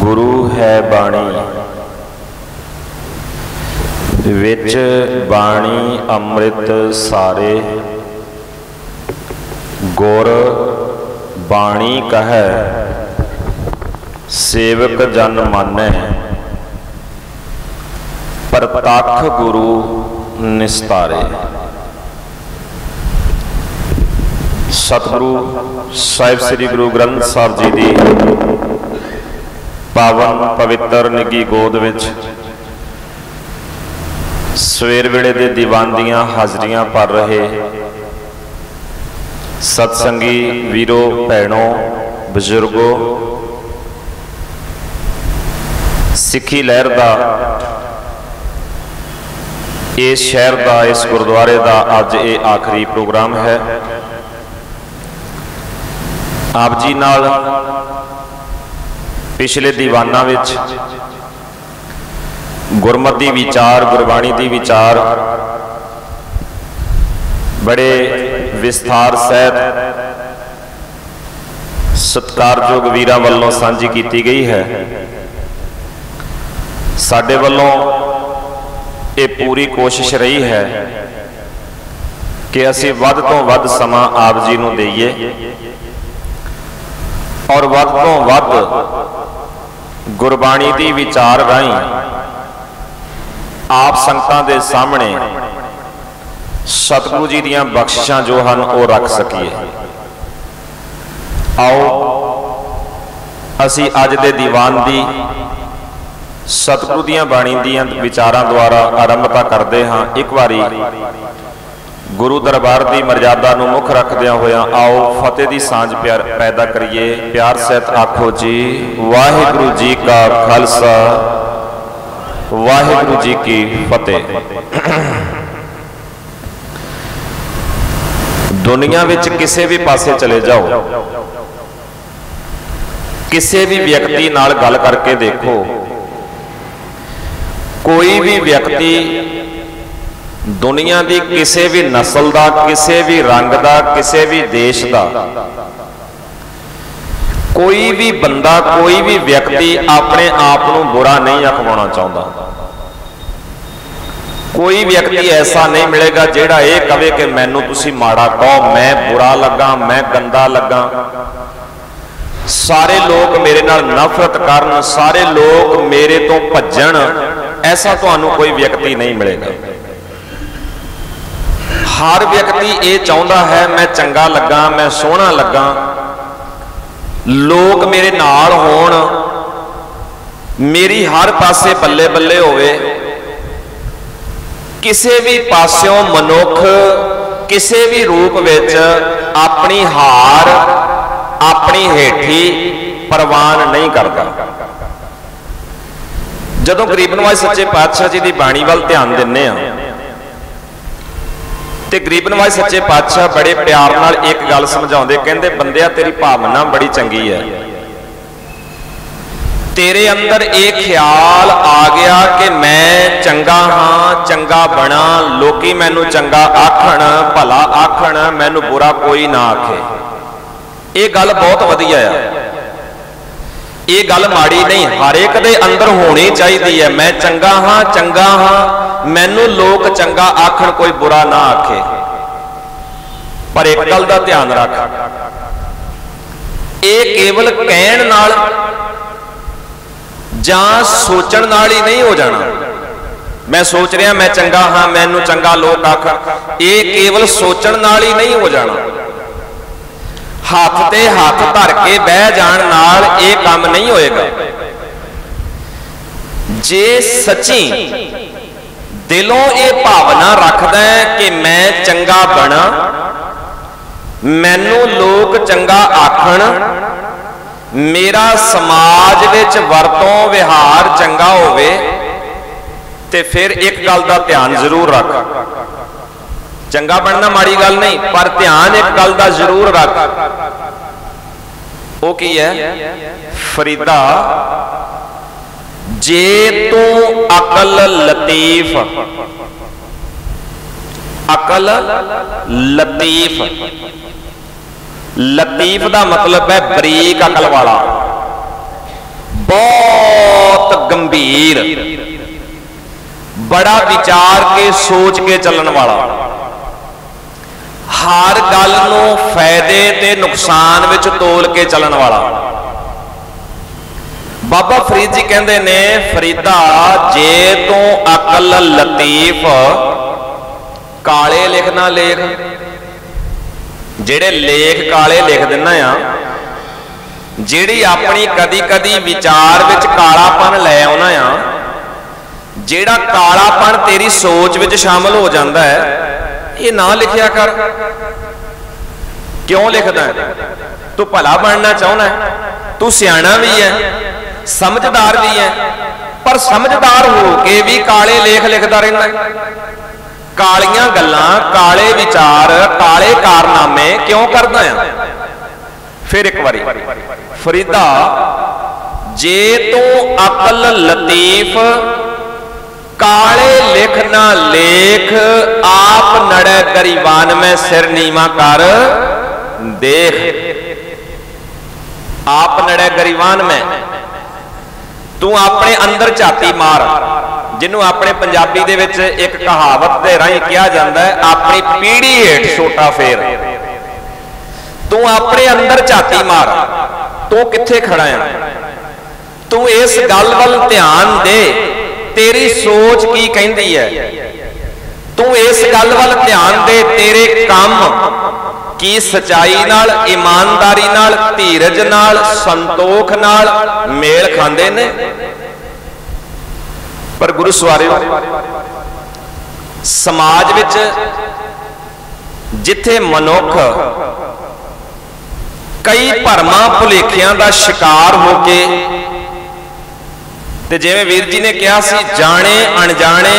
ਗੁਰੂ ਹੈ ਬਾਣੀ। ਵਿੱਚ ਬਾਣੀ ਅੰਮ੍ਰਿਤ ਸਾਰੇ। ਗੁਰ ਬਾਣੀ ਕਹੈ, ਸੇਵਕ ਜਨ ਮਾਨੈ। ਪ੍ਰਤੱਖ ਗੁਰੂ ਨਿਸਤਾਰੇ। ਸਤਿਗੁਰੂ ਸਾਹਿਬ ਸ੍ਰੀ ਗੁਰੂ ਗ੍ਰੰਥ ਸਾਹਿਬ ਜੀ ਦੀ ਪਾਵਨ ਪਵਿੱਤਰ ਨਿੱਗੀ ਗੋਦ ਵਿੱਚ। ਸਵੇਰ ਵੇਲੇ ਦੇ ਦੀਵਾਨ ਦੀਆਂ ਹਾਜ਼ਰੀਆਂ ਭਰ ਰਹੇ। ਸਤਸੰਗੀ ਵੀਰੋ, ਭੈਣੋ, ਬਜ਼ੁਰਗੋ, ਸਿੱਖੀ ਲਹਿਰ ਦਾ, ਇਸ ਸ਼ਹਿਰ ਦਾ, ਇਸ ਗੁਰਦੁਆਰੇ ਦਾ ਅੱਜ ਇਹ ਆਖਰੀ ਪ੍ਰੋਗਰਾਮ ਹੈ। ਆਪ ਜੀ ਨਾਲ ਪਿਛਲੇ ਦੀਵਾਨਾਂ ਵਿੱਚ ਗੁਰਮਤਿ ਵਿਚਾਰ, ਗੁਰਬਾਣੀ ਦੀ ਵਿਚਾਰ ਬੜੇ ਵਿਸਥਾਰ ਸਹਿਤ ਸਤਕਾਰਯੋਗ ਵੀਰਾਂ ਵੱਲੋਂ ਸਾਂਝੀ ਕੀਤੀ ਗਈ ਹੈ। ਸਾਡੇ ਵੱਲੋਂ ਇਹ ਪੂਰੀ ਕੋਸ਼ਿਸ਼ ਰਹੀ ਹੈ ਕਿ ਅਸੀਂ ਵੱਧ ਤੋਂ ਵੱਧ ਸਮਾਂ ਆਪ ਜੀ ਨੂੰ ਦਈਏ ਔਰ ਵੱਧ ਤੋਂ ਵੱਧ ਗੁਰਬਾਣੀ ਦੀ ਵਿਚਾਰ ਰਾਹੀਂ ਆਪ ਸੰਗਤਾਂ ਦੇ ਸਾਹਮਣੇ ਸਤਿਗੁਰੂ ਜੀ ਦੀਆਂ ਬਖਸ਼ਿਸ਼ਾਂ ਜੋ ਹਨ ਉਹ ਰੱਖ ਸਕੀਏ। ਆਓ, ਅਸੀਂ ਅੱਜ ਦੇ ਦੀਵਾਨ ਦੀ ਸਤਿਗੁਰੂ ਦੀਆਂ ਬਾਣੀ ਦੀਆਂ ਵਿਚਾਰਾਂ ਦੁਆਰਾ ਆਰੰਭਤਾ ਕਰਦੇ ਹਾਂ। ਇੱਕ ਵਾਰੀ ਗੁਰੂ ਦਰਬਾਰ ਦੀ ਮਰਜ਼ਾਦਾ ਨੂੰ ਮੁੱਖ ਰੱਖਦਿਆਂ ਹੋਇਆਂ ਆਓ ਫਤਿਹ ਦੀ ਸਾਂਝ ਪਿਆਰ ਪੈਦਾ ਕਰੀਏ। ਪਿਆਰ ਸਹਿਤ ਆਖੋ ਜੀ, ਵਾਹਿਗੁਰੂ ਜੀ ਕਾ ਖਾਲਸਾ। ਵਾਹਿਗੁਰੂ ਜੀ ਕੀ ਫਤਿਹ। ਦੁਨੀਆ ਵਿੱਚ ਕਿਸੇ ਵੀ ਪਾਸੇ ਚਲੇ ਜਾਓ। ਕਿਸੇ ਵੀ ਵਿਅਕਤੀ ਨਾਲ ਗੱਲ ਕਰਕੇ ਦੇਖੋ। ਕੋਈ ਵੀ ਵਿਅਕਤੀ ਦੁਨੀਆ ਦੀ ਕਿਸੇ ਵੀ ਨਸਲ ਦਾ, ਕਿਸੇ ਵੀ ਰੰਗ ਦਾ, ਕਿਸੇ ਵੀ ਦੇਸ਼ ਦਾ, ਕੋਈ ਵੀ ਬੰਦਾ, ਕੋਈ ਵੀ ਵਿਅਕਤੀ ਆਪਣੇ ਆਪ ਨੂੰ ਬੁਰਾ ਨਹੀਂ ਅਖਵਾਉਣਾ ਚਾਹੁੰਦਾ। ਕੋਈ ਵਿਅਕਤੀ ਐਸਾ ਨਹੀਂ ਮਿਲੇਗਾ ਜਿਹੜਾ ਇਹ ਕਵੇ ਕਿ ਮੈਨੂੰ ਤੁਸੀਂ ਮਾੜਾ ਕਹੋ, ਮੈਂ ਬੁਰਾ ਲੱਗਾ, ਮੈਂ ਗੰਦਾ ਲੱਗਾ। ਸਾਰੇ ਲੋਕ ਮੇਰੇ ਨਾਲ ਨਫ਼ਰਤ ਕਰਨ, ਸਾਰੇ ਲੋਕ ਮੇਰੇ ਤੋਂ ਭੱਜਣ, ਐਸਾ ਤੁਹਾਨੂੰ ਕੋਈ ਵਿਅਕਤੀ ਨਹੀਂ ਮਿਲੇਗਾ। ਹਰ ਵਿਅਕਤੀ ਇਹ ਚਾਹੁੰਦਾ ਹੈ, ਮੈਂ ਚੰਗਾ ਲੱਗਾ, ਮੈਂ ਸੋਹਣਾ ਲੱਗਾ। ਲੋਕ ਮੇਰੇ ਨਾਲ ਹੋਣ। ਮੇਰੀ ਹਰ ਪਾਸੇ ਬੱਲੇ ਬੱਲੇ ਹੋਵੇ। ਕਿਸੇ ਵੀ ਪਾਸਿਓਂ ਮਨੁੱਖ, ਕਿਸੇ ਵੀ ਰੂਪ ਵਿੱਚ ਆਪਣੀ ਹਾਰ, ਆਪਣੀ ਹੇਠੀ ਪ੍ਰਵਾਨ ਨਹੀਂ ਕਰਦਾ। ਜਦੋਂ ਗਰੀਬ ਨਵਾਜ ਸੱਚੇ ਪਾਤਸ਼ਾਹ ਜੀ ਦੀ ਬਾਣੀ ਵੱਲ ਧਿਆਨ ਦਿੰਨੇ ਆ ਤੇ ਗਰੀਬ ਨਵਾਜ ਸੱਚੇ ਪਾਤਸ਼ਾਹ ਬੜੇ ਪਿਆਰ ਨਾਲ ਇੱਕ ਗੱਲ ਸਮਝਾਉਂਦੇ, ਕਹਿੰਦੇ, ਬੰਦਿਆ, ਤੇਰੀ ਭਾਵਨਾ ਬੜੀ ਚੰਗੀ ਹੈ। ਤੇਰੇ ਅੰਦਰ ਇਹ ਖਿਆਲ ਆ ਗਿਆ ਕਿ ਮੈਂ ਚੰਗਾ ਹਾਂ, ਚੰਗਾ ਬਣਾ, ਲੋਕੀ ਮੈਨੂੰ ਚੰਗਾ ਆਖਣ, ਭਲਾ ਆਖਣ, ਮੈਨੂੰ ਬੁਰਾ ਕੋਈ ਨਾ ਆਖੇ। ਇਹ ਗੱਲ ਬਹੁਤ ਵਧੀਆ ਆ। ਇਹ ਗੱਲ ਮਾੜੀ ਨਹੀਂ ਹਰ ਇੱਕ ਦੇ ਅੰਦਰ ਹੋਣੀ ਚਾਹੀਦੀ ਹੈ। ਮੈਂ ਚੰਗਾ ਹਾਂ ਚੰਗਾ ਹਾਂ ਮੈਨੂੰ ਲੋਕ ਚੰਗਾ ਆਖਣ, ਕੋਈ ਬੁਰਾ ਨਾ ਆਖੇ। ਪਰ ਇੱਕ ਗੱਲ ਦਾ ਧਿਆਨ ਰੱਖ। ਇਹ ਕੇਵਲ ਕਹਿਣ ਨਾਲ ਜਾਂ ਸੋਚਣ ਨਾਲ ਹੀ ਨਹੀਂ ਹੋ ਜਾਣਾ। ਮੈਂ ਸੋਚ ਰਿਹਾ, ਮੈਂ ਚੰਗਾ ਹਾਂ, ਮੈਨੂੰ ਚੰਗਾ ਲੋਕ ਆਖਣ ਇਹ ਕੇਵਲ ਸੋਚਣ ਨਾਲ ਹੀ ਨਹੀਂ ਹੋ ਜਾਣਾ। ਹੱਥ ਤੇ ਹੱਥ ਧਰ ਕੇ ਬਹਿ ਜਾਣ ਨਾਲ ਇਹ ਕੰਮ ਨਹੀਂ ਹੋਏਗਾ। ਜੇ ਸੱਚੀ ਦਿਲੋਂ ਇਹ ਭਾਵਨਾ ਰੱਖਦਾ ਹੈ ਕਿ ਮੈਂ ਚੰਗਾ ਬਣਾ। ਮੈਨੂੰ ਲੋਕ ਚੰਗਾ ਆਖਣ। ਮੇਰਾ ਸਮਾਜ ਵਿੱਚ ਵਰਤੋਂ ਵਿਹਾਰ ਚੰਗਾ ਹੋਵੇ ਤੇ ਫਿਰ ਇੱਕ ਗੱਲ ਦਾ ਧਿਆਨ ਜ਼ਰੂਰ ਰੱਖ। ਚੰਗਾ ਬਣਨਾ ਮਾੜੀ ਗੱਲ ਨਹੀਂ, ਪਰ ਧਿਆਨ ਇੱਕ ਗੱਲ ਦਾ ਜ਼ਰੂਰ ਰੱਖ। ਉਹ ਕੀ ਹੈ? ਫਰੀਦਾ। ਜੇ ਤੂੰ ਅਕਲ ਲਤੀਫ ਅਕਲ ਲਤੀਫ। ਲਤੀਫ ਦਾ ਮਤਲਬ ਹੈ ਬਰੀਕ ਅਕਲ ਵਾਲਾ। ਬਹੁਤ ਗੰਭੀਰ। ਬੜਾ ਵਿਚਾਰ ਕੇ, ਸੋਚ ਕੇ ਚੱਲਣ ਵਾਲਾ। ਹਰ ਗੱਲ ਨੂੰ ਫਾਇਦੇ ਤੇ ਨੁਕਸਾਨ ਵਿੱਚ ਤੋਲ ਕੇ ਚੱਲਣ ਵਾਲਾ। ਬਾਬਾ ਫਰੀਦ ਜੀ ਕਹਿੰਦੇ ਨੇ, ਫਰੀਦਾ, ਜੇ ਤੂੰ ਅਕਲ ਲਤੀਫ, ਕਾਲੇ ਲਿਖਣਾ ਲੇਖ। ਜਿਹੜੇ ਲੇਖ ਕਾਲੇ ਲਿਖ ਦਿੰਨਾ ਆ, ਜਿਹੜੀ ਆਪਣੀ ਕਦੀ ਕਦੀ ਵਿਚਾਰ ਵਿੱਚ ਕਾਲਾਪਨ ਲੈ ਆਉਣਾ ਆ, ਜਿਹੜਾ ਕਾਲਾਪਨ ਤੇਰੀ ਸੋਚ ਵਿੱਚ ਸ਼ਾਮਲ ਹੋ ਜਾਂਦਾ ਹੈ, ਇਹ ਨਾ ਲਿਖਿਆ ਕਰ। ਕਿਉਂ ਲਿਖਦਾ ਤੂੰ ਭਲਾ ਬਣਨਾ ਚਾਹੁੰਦਾ ਤੂੰ ਸਿਆਣਾ ਵੀ ਹੈ। ਸਮਝਦਾਰ ਵੀ ਹੈ। ਪਰ ਸਮਝਦਾਰ ਹੋ ਕੇ ਵੀ ਕਾਲੇ ਲੇਖ ਲਿਖਦਾ ਰਹਿੰਦਾ ਹੈ। ਕਾਲੀਆਂ ਗੱਲਾਂ ਕਾਲੇ ਵਿਚਾਰ, ਕਾਲੇ ਕਾਰਨਾਮੇ ਕਿਉਂ ਕਰਦਾ ਆ? ਫਿਰ ਇੱਕ ਵਾਰੀ। ਫਰੀਦਾ, ਜੇ ਤੂੰ ਅਕਲ ਲਤੀਫ, ਕਾਲੇ ਲਿਖ ਨਾ ਲੇਖ, ਆਪ ਨੜੈ ਗਰੀਬਾਨ ਮੈਂ ਸਿਰ ਨੀਵਾ ਕਰ, ਦੇਖ। ਆਪ ਨੜੈ ਗਰੀਬਾਨ ਮੈਂ ਤੂੰ ਆਪਣੇ ਅੰਦਰ ਝਾਤੀ ਮਾਰ। ਜਿਹਨੂੰ ਆਪਣੇ ਪੰਜਾਬੀ ਦੇ ਵਿੱਚ ਇੱਕ ਕਹਾਵਤ ਦੇ ਰਾਹੀਂ ਕਿਹਾ ਜਾਂਦਾ ਹੈ, ਆਪਣੀ ਪੀੜੀ ਹੇਠ ਛੋਟਾ ਫੇਰ। ਤੂੰ ਆਪਣੇ ਅੰਦਰ ਝਾਤੀ ਮਾਰ। ਤੂੰ ਕਿੱਥੇ ਖੜਾ ਹੈ? ਤੂੰ ਇਸ ਗੱਲ ਵੱਲ ਧਿਆਨ ਦੇ। ਤੇਰੀ ਸੋਚ ਕੀ ਕਹਿੰਦੀ ਹੈ? ਤੂੰ ਇਸ ਗੱਲ ਵੱਲ ਧਿਆਨ ਦੇ, ਤੇਰੇ ਕੰਮ ਕੀ ਸਚਾਈ ਨਾਲ, ਇਮਾਨਦਾਰੀ ਨਾਲ, ਧੀਰਜ ਨਾਲ, ਸੰਤੋਖ ਨਾਲ ਮੇਲ ਖਾਂਦੇ ਨੇ? ਪਰ ਗੁਰੂ ਸਵਾਰਿਓ, ਸਮਾਜ ਵਿੱਚ ਜਿੱਥੇ ਮਨੁੱਖ ਕਈ ਭਰਮਾਂ ਭੁਲੇਖਿਆਂ ਦਾ ਸ਼ਿਕਾਰ ਹੋ ਕੇ, ਤੇ ਜਿਵੇਂ ਵੀਰ ਜੀ ਨੇ ਕਿਹਾ ਸੀ, ਜਾਣੇ ਅਣਜਾਣੇ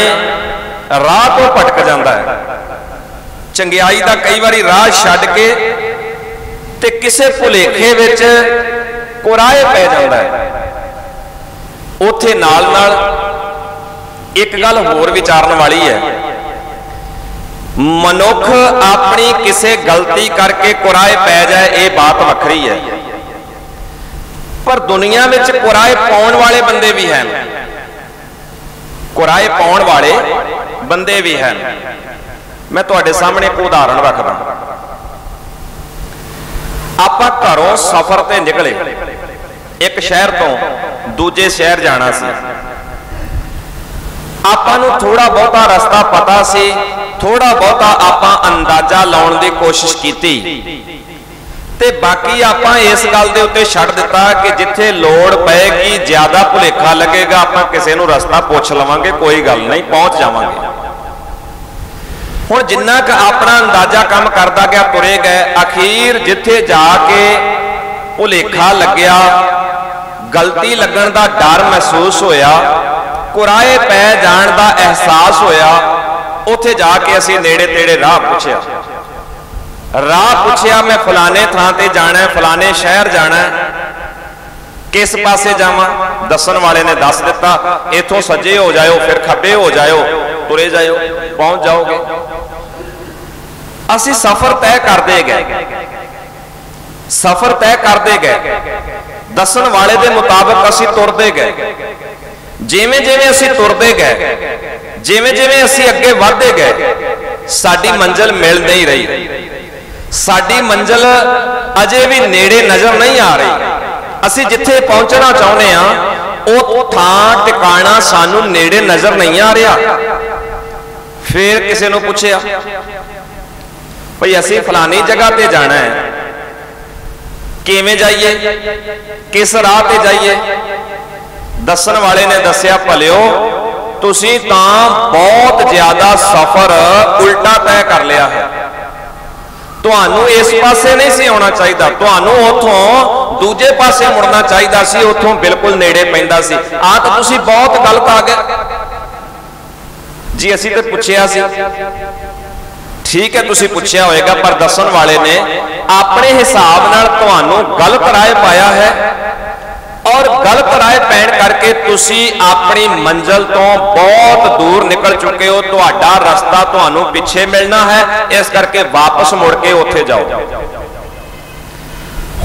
ਰਾਹ ਤੋਂ ਭਟਕ ਜਾਂਦਾ ਹੈ। ਚੰਗਿਆਈ ਦਾ ਕਈ ਵਾਰੀ ਰਾਹ ਛੱਡ ਕੇ ਤੇ ਕਿਸੇ ਭੁਲੇਖੇ ਵਿੱਚ ਕੁਰਾਏ ਪੈ ਜਾਂਦਾ ਹੈ। ਉਥੇ ਨਾਲ ਨਾਲ ਇੱਕ ਗੱਲ ਹੋਰ ਵਿਚਾਰਨ ਵਾਲੀ ਹੈ। ਮਨੁੱਖ ਆਪਣੀ ਕਿਸੇ ਗਲਤੀ ਕਰਕੇ ਕੁਰਾਏ ਪੈ ਜਾਏ, ਇਹ ਬਾਤ ਵੱਖਰੀ ਹੈ। ਪਰ ਦੁਨੀਆ ਵਿੱਚ ਕੁਰਾਏ ਪਾਉਣ ਵਾਲੇ ਬੰਦੇ ਵੀ ਹਨ। ਕੁਰਾਏ ਪਾਉਣ ਵਾਲੇ ਬੰਦੇ ਵੀ ਹਨ। ਮੈਂ ਤੁਹਾਡੇ ਸਾਹਮਣੇ ਇੱਕ ਉਦਾਹਰਣ ਰੱਖਦਾ। ਆਪਾਂ ਘਰੋਂ ਸਫ਼ਰ ਤੇ ਨਿਕਲੇ। ਇੱਕ ਸ਼ਹਿਰ ਤੋਂ ਦੂਜੇ ਸ਼ਹਿਰ ਜਾਣਾ ਸੀ। ਆਪਾਂ ਨੂੰ ਥੋੜਾ ਬਹੁਤਾ ਰਸਤਾ ਪਤਾ ਸੀ। ਥੋੜਾ ਬਹੁਤਾ ਆਪਾਂ ਅੰਦਾਜ਼ਾ ਲਾਉਣ ਦੀ ਕੋਸ਼ਿਸ਼ ਕੀਤੀ। ਤੇ ਬਾਕੀ ਆਪਾਂ ਇਸ ਗੱਲ ਦੇ ਉੱਤੇ ਛੱਡ ਦਿੱਤਾ ਕਿ ਜਿੱਥੇ ਲੋੜ ਪਏਗੀ ਜ਼ਿਆਦਾ ਭੁਲੇਖਾ ਲੱਗੇਗਾ, ਆਪਾਂ ਕਿਸੇ ਨੂੰ ਰਸਤਾ ਪੁੱਛ ਲਵਾਂਗੇ, ਕੋਈ ਗੱਲ ਨਹੀਂ, ਪਹੁੰਚ ਜਾਵਾਂਗੇ। ਹੁਣ ਜਿੰਨਾ ਕ ਆਪਣਾ ਅੰਦਾਜ਼ਾ ਕੰਮ ਕਰਦਾ ਗਿਆ, ਤੁਰੇ ਗਏ, ਅਖੀਰ ਜਿੱਥੇ ਜਾ ਕੇ ਭੁਲੇਖਾ ਲੱਗਿਆ, ਗਲਤੀ ਲੱਗਣ ਦਾ ਡਰ ਮਹਿਸੂਸ ਹੋਇਆ ਕੁਰਾਏ ਪੈ ਜਾਣ ਦਾ ਅਹਿਸਾਸ ਹੋਇਆ, ਉੱਥੇ ਜਾ ਕੇ ਅਸੀਂ ਨੇੜੇ ਤੇੜੇ ਰਾਹ ਪੁੱਛਿਆ। ਰਾਹ ਪੁੱਛਿਆ, ਮੈਂ ਫਲਾਣੇ ਥਾਂ ਤੇ ਜਾਣਾ, ਫਲਾਣੇ ਸ਼ਹਿਰ ਜਾਣਾ, ਕਿਸ ਪਾਸੇ ਜਾਵਾਂ? ਦੱਸਣ ਵਾਲੇ ਨੇ ਦੱਸ ਦਿੱਤਾ, ਇੱਥੋਂ ਸੱਜੇ ਹੋ ਜਾਇਓ, ਫਿਰ ਖੱਬੇ ਹੋ ਜਾਇਓ। ਤੁਰੇ ਜਾਇਓ, ਪਹੁੰਚ ਜਾਓਗੇ। ਅਸੀਂ ਸਫ਼ਰ ਤੈਅ ਕਰਦੇ ਗਏ। ਸਫ਼ਰ ਤੈਅ ਕਰਦੇ ਗਏ। ਦੱਸਣ ਵਾਲੇ ਦੇ ਮੁਤਾਬਕ ਅਸੀਂ ਤੁਰਦੇ ਗਏ। ਜਿਵੇਂ ਜਿਵੇਂ ਅਸੀਂ ਤੁਰਦੇ ਗਏ ਜਿਵੇਂ ਜਿਵੇਂ ਅਸੀਂ ਅੱਗੇ ਵਧਦੇ ਗਏ, ਸਾਡੀ ਮੰਜ਼ਲ ਮਿਲ ਨਹੀਂ ਰਹੀ। ਸਾਡੀ ਮੰਜ਼ਲ ਅਜੇ ਵੀ ਨੇੜੇ ਨਜ਼ਰ ਨਹੀਂ ਆ ਰਹੀ। ਅਸੀਂ ਜਿੱਥੇ ਪਹੁੰਚਣਾ ਚਾਹੁੰਦੇ ਆ ਉਹ ਥਾਂ ਟਿਕਾਣਾ ਸਾਨੂੰ ਨੇੜੇ ਨਜ਼ਰ ਨਹੀਂ ਆ ਰਿਹਾ। ਫਿਰ ਕਿਸੇ ਨੂੰ ਪੁੱਛਿਆ, ਭਈ ਅਸੀਂ ਫਲਾਨੀ ਜਗ੍ਹਾ ਤੇ ਜਾਣਾ ਹੈ। ਕਿਵੇਂ ਜਾਈਏ? ਕਿਸ ਰਾਹ ਤੇ ਜਾਈਏ? ਦੱਸਣ ਵਾਲੇ ਨੇ ਦੱਸਿਆ, ਭਲਿਓ, ਤੁਸੀਂ ਤਾਂ ਬਹੁਤ ਜ਼ਿਆਦਾ ਸਫ਼ਰ ਉਲਟਾ ਤੈਅ ਕਰ ਲਿਆ ਹੈ। ਤੁਹਾਨੂੰ ਇਸ ਪਾਸੇ ਨਹੀਂ ਸੀ ਆਉਣਾ ਚਾਹੀਦਾ। ਤੁਹਾਨੂੰ ਉੱਥੋਂ ਦੂਜੇ ਪਾਸੇ ਮੁੜਨਾ ਚਾਹੀਦਾ ਸੀ। ਉੱਥੋਂ ਬਿਲਕੁਲ ਨੇੜੇ ਪੈਂਦਾ ਸੀ। ਆ ਤਾਂ ਤੁਸੀਂ ਬਹੁਤ ਗਲਤ ਆ ਗਏ। ਜੀ ਅਸੀਂ ਤੇ ਪੁੱਛਿਆ ਸੀ। ਠੀਕ ਹੈ, ਤੁਸੀਂ ਪੁੱਛਿਆ ਹੋਵੇਗਾ ਪਰ ਦੱਸਣ ਵਾਲੇ ਨੇ, ਆਪਣੇ ਹਿਸਾਬ ਨਾਲ ਤੁਹਾਨੂੰ ਗਲਤ ਰਾਏ ਪਾਇਆ ਹੈ ਔਰ ਗਲਤ ਰਾਏ ਪੈਣ ਕਰਕੇ ਤੁਸੀਂ ਆਪਣੀ ਮੰਜ਼ਲ ਤੋਂ ਬਹੁਤ ਦੂਰ ਨਿਕਲ ਚੁੱਕੇ ਹੋ। ਤੁਹਾਡਾ ਰਸਤਾ ਤੁਹਾਨੂੰ ਪਿੱਛੇ ਮਿਲਣਾ ਹੈ, ਇਸ ਕਰਕੇ ਵਾਪਸ ਮੁੜ ਕੇ ਉੱਥੇ ਜਾਓ।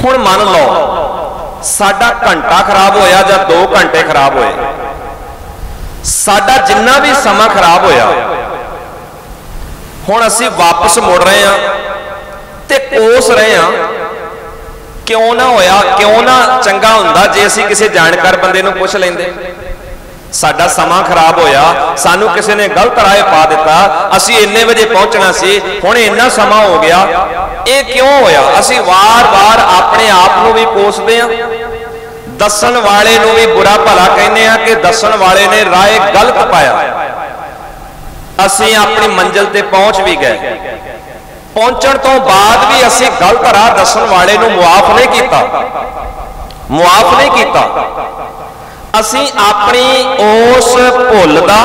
ਹੁਣ ਮੰਨ ਲਓ, ਸਾਡਾ ਘੰਟਾ ਖਰਾਬ ਹੋਇਆ ਜਾਂ 2 ਘੰਟੇ ਖਰਾਬ ਹੋਏ। ਸਾਡਾ ਜਿੰਨਾ ਵੀ ਸਮਾਂ ਖਰਾਬ ਹੋਇਆ, ਹੁਣ ਅਸੀਂ ਵਾਪਸ ਮੁੜ ਰਹੇ ਹਾਂ ਤੇ ਕੋਸ ਰਹੇ ਹਾਂ, ਕਿਉਂ ਨਾ ਹੋਇਆ, ਕਿਉਂ ਨਾ ਚੰਗਾ ਹੁੰਦਾ ਜੇ ਅਸੀਂ ਕਿਸੇ ਜਾਣਕਾਰ ਬੰਦੇ ਨੂੰ ਪੁੱਛ ਲੈਂਦੇ। ਸਾਡਾ ਸਮਾਂ ਖਰਾਬ ਹੋਇਆ, ਸਾਨੂੰ ਕਿਸੇ ਨੇ ਗਲਤ ਰਾਹ ਪਾ ਦਿੱਤਾ, ਅਸੀਂ ਇੰਨੇ ਵਜੇ ਪਹੁੰਚਣਾ ਸੀ, ਹੁਣ ਇੰਨਾ ਸਮਾਂ ਹੋ ਗਿਆ। ਇਹ ਕਿਉਂ ਹੋਇਆ? ਅਸੀਂ ਵਾਰ-ਵਾਰ ਆਪਣੇ ਆਪ ਨੂੰ ਵੀ ਕੋਸਦੇ ਹਾਂ। ਦੱਸਣ ਵਾਲੇ ਨੂੰ ਵੀ ਬੁਰਾ ਭਲਾ ਕਹਿੰਦੇ ਆ ਕਿ ਦੱਸਣ ਵਾਲੇ ਨੇ ਰਾਏ ਗਲਤ ਪਾਇਆ। ਅਸੀਂ ਆਪਣੀ ਮੰਜ਼ਿਲ ਤੇ ਪਹੁੰਚ ਵੀ ਗਏ। ਪਹੁੰਚਣ ਤੋਂ ਬਾਅਦ ਵੀ ਅਸੀਂ ਗਲਤ ਰਾਹ ਦੱਸਣ ਵਾਲੇ ਨੂੰ ਮੁਆਫ ਨਹੀਂ ਕੀਤਾ। ਮੁਆਫ ਨਹੀਂ ਕੀਤਾ। ਅਸੀਂ ਆਪਣੀ ਉਸ ਭੁੱਲ ਦਾ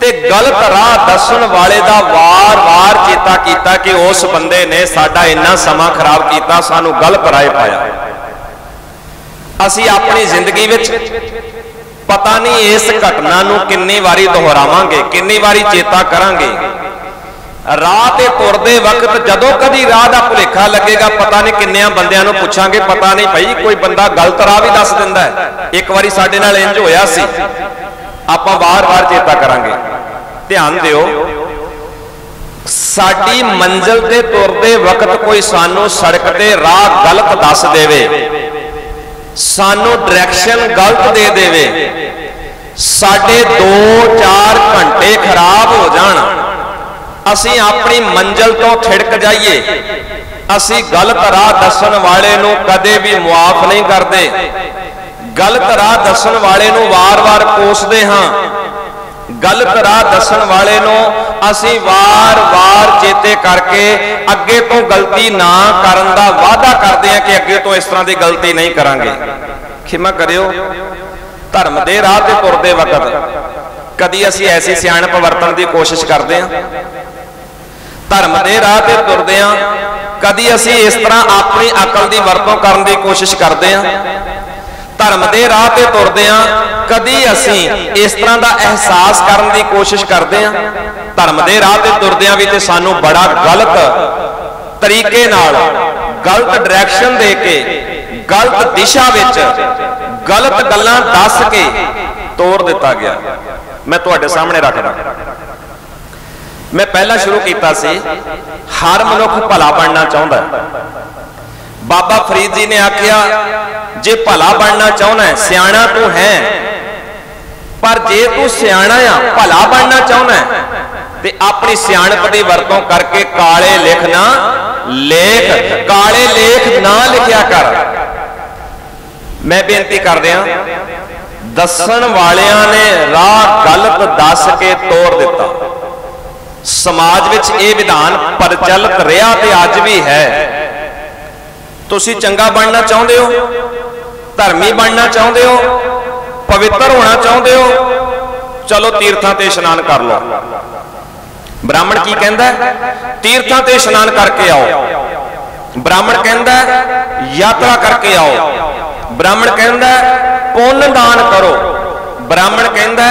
ਤੇ ਗਲਤ ਰਾਹ ਦੱਸਣ ਵਾਲੇ ਦਾ ਵਾਰ-ਵਾਰ ਚੇਤਾ ਕੀਤਾ ਕਿ ਉਸ ਬੰਦੇ ਨੇ ਸਾਡਾ ਇੰਨਾ ਸਮਾਂ ਖਰਾਬ ਕੀਤਾ, ਸਾਨੂੰ ਗਲਤ ਰਾਹ ਪਾਇਆ। ਅਸੀਂ ਆਪਣੀ ਜ਼ਿੰਦਗੀ ਵਿੱਚ ਪਤਾ ਨਹੀਂ ਇਸ ਘਟਨਾ ਨੂੰ ਕਿੰਨੀ ਵਾਰੀ ਦੁਹਰਾਵਾਂਗੇ, ਕਿੰਨੀ ਵਾਰੀ ਚੇਤਾ ਕਰਾਂਗੇ। ਰਾਹ ਤੇ ਤੁਰਦੇ ਵਕਤ ਜਦੋਂ ਕਦੀ ਰਾਹ ਦਾ ਭੁਲੇਖਾ ਲੱਗੇਗਾ, ਪਤਾ ਨਹੀਂ ਕਿੰਨਿਆਂ ਬੰਦਿਆਂ ਨੂੰ ਪੁੱਛਾਂਗੇ, ਪਤਾ ਨਹੀਂ ਭਾਈ ਕੋਈ ਬੰਦਾ ਗਲਤ ਰਾਹ ਵੀ ਦੱਸ ਦਿੰਦਾ ਹੈ। ਇੱਕ ਵਾਰੀ ਸਾਡੇ ਨਾਲ ਇੰਜ ਹੋਇਆ ਸੀ, ਆਪਾਂ ਵਾਰ-ਵਾਰ ਚੇਤਾ ਕਰਾਂਗੇ। ਧਿਆਨ ਦਿਓ, ਸਾਡੀ ਮੰਜ਼ਲ ਤੇ ਤੁਰਦੇ ਵਕਤ ਕੋਈ ਸਾਨੂੰ ਸੜਕ ਤੇ ਰਾਹ ਗਲਤ ਦੱਸ ਦੇਵੇ। ਸਾਨੂੰ ਡਾਇਰੈਕਸ਼ਨ ਗਲਤ ਦੇ ਦੇਵੇ। ਸਾਡੇ 2-4 ਘੰਟੇ ਖਰਾਬ ਹੋ ਜਾਣ। ਅਸੀਂ ਆਪਣੀ ਮੰਜ਼ਲ ਤੋਂ ਛਿੜਕ ਜਾਈਏ। ਅਸੀਂ ਗਲਤ ਰਾਹ ਦੱਸਣ ਵਾਲੇ ਨੂੰ ਕਦੇ ਵੀ ਮੁਆਫ ਨਹੀਂ ਕਰਦੇ। ਗਲਤ ਰਾਹ ਦੱਸਣ ਵਾਲੇ ਨੂੰ ਵਾਰ-ਵਾਰ ਕੋਸਦੇ ਹਾਂ। ਗਲਤ ਰਾਹ ਦੱਸਣ ਵਾਲੇ ਨੂੰ ਅਸੀਂ ਵਾਰ-ਵਾਰ ਚੇਤੇ ਕਰਕੇ ਅੱਗੇ ਤੋਂ ਗਲਤੀ ਨਾ ਕਰਨ ਦਾ ਵਾਅਦਾ ਕਰਦੇ ਹਾਂ ਕਿ ਅੱਗੇ ਤੋਂ ਇਸ ਤਰ੍ਹਾਂ ਦੀ ਗਲਤੀ ਨਹੀਂ ਕਰਾਂਗੇ। ਖਿਮਾ ਕਰਿਓ। ਧਰਮ ਦੇ ਰਾਹ ਤੇ ਤੁਰਦੇ ਵਕਤ ਕਦੀ ਅਸੀਂ ਐਸੀ ਸਿਆਣਪ ਵਰਤਣ ਦੀ ਕੋਸ਼ਿਸ਼ ਕਰਦੇ ਹਾਂ। ਧਰਮ ਦੇ ਰਾਹ ਤੇ ਤੁਰਦੇ ਹਾਂ। ਕਦੀ ਅਸੀਂ ਇਸ ਤਰ੍ਹਾਂ ਆਪਣੀ ਅਕਲ ਦੀ ਵਰਤੋਂ ਕਰਨ ਦੀ ਕੋਸ਼ਿਸ਼ ਕਰਦੇ ਹਾਂ। ਧਰਮ ਦੇ ਰਾਹ ਤੇ ਤੁਰਦੇ ਹਾਂ ਕਦੀ ਅਸੀਂ ਇਸ ਤਰ੍ਹਾਂ ਦਾ ਅਹਿਸਾਸ ਕਰਨ ਦੀ ਕੋਸ਼ਿਸ਼ ਕਰਦੇ ਹਾਂ ਧਰਮ ਦੇ ਰਾਹ ਤੇ ਤੁਰਦਿਆਂ ਵੀ ਤੇ ਸਾਨੂੰ ਬੜਾ ਗਲਤ ਤਰੀਕੇ ਨਾਲ, ਗਲਤ ਡਾਇਰੈਕਸ਼ਨ ਦੇ ਕੇ, ਗਲਤ ਦਿਸ਼ਾ ਵਿੱਚ ਗਲਤ ਗੱਲਾਂ ਦੱਸ ਕੇ ਤੋੜ ਦਿੱਤਾ ਗਿਆ। ਮੈਂ ਤੁਹਾਡੇ ਸਾਹਮਣੇ ਰੱਖਦਾ ਮੈਂ ਪਹਿਲਾਂ ਸ਼ੁਰੂ ਕੀਤਾ ਸੀ, ਹਰ ਮਨੁੱਖ ਭਲਾ ਬਣਨਾ ਚਾਹੁੰਦਾ ਬਾਬਾ ਫਰੀਦ ਜੀ ਨੇ ਆਖਿਆ, ਜੇ ਭਲਾ ਬਣਨਾ ਚਾਹੁੰਦਾ ਹੈ, ਸਿਆਣਾ ਤੂੰ ਹੈ। ਪਰ ਜੇ ਤੂੰ ਸਿਆਣਾ ਆ, ਭਲਾ ਬਣਨਾ ਚਾਹੁੰਦਾ ਤੇ ਆਪਣੀ ਸਿਆਣਪ ਦੀ ਵਰਤੋਂ ਕਰਕੇ ਕਾਲੇ ਲਿਖ ਨਾ ਲੇਖ, ਕਾਲੇ ਲੇਖ ਨਾ ਲਿਖਿਆ ਕਰ। ਮੈਂ ਬੇਨਤੀ ਕਰਦਿਆਂ ਦੱਸਣ ਵਾਲਿਆਂ ਨੇ ਰਾਹ ਗਲਤ ਦੱਸ ਕੇ ਤੋੜ ਦਿੱਤਾ। ਸਮਾਜ ਵਿੱਚ ਇਹ ਵਿਧਾਨ ਪ੍ਰਚਲਿਤ ਰਿਹਾ ਤੇ ਅੱਜ ਵੀ ਹੈ। ਤੁਸੀਂ ਚੰਗਾ ਬਣਨਾ ਚਾਹੁੰਦੇ ਹੋ, ਧਰਮੀ ਬਣਨਾ ਚਾਹੁੰਦੇ ਹੋ, ਪਵਿੱਤਰ ਹੋਣਾ ਚਾਹੁੰਦੇ ਹੋ, ਚਲੋ ਤੀਰਥਾਂ ਤੇ ਇਸ਼ਨਾਨ ਕਰ ਲਓ। ਬ੍ਰਾਹਮਣ ਕੀ ਕਹਿੰਦਾ ਤੀਰਥਾਂ ਤੇ ਇਸ਼ਨਾਨ ਕਰਕੇ ਆਓ। ਬ੍ਰਾਹਮਣ ਕਹਿੰਦਾ ਯਾਤਰਾ ਕਰਕੇ ਆਓ। ਬ੍ਰਾਹਮਣ ਕਹਿੰਦਾ ਪੁੰਨ ਦਾਨ ਕਰੋ। ਬ੍ਰਾਹਮਣ ਕਹਿੰਦਾ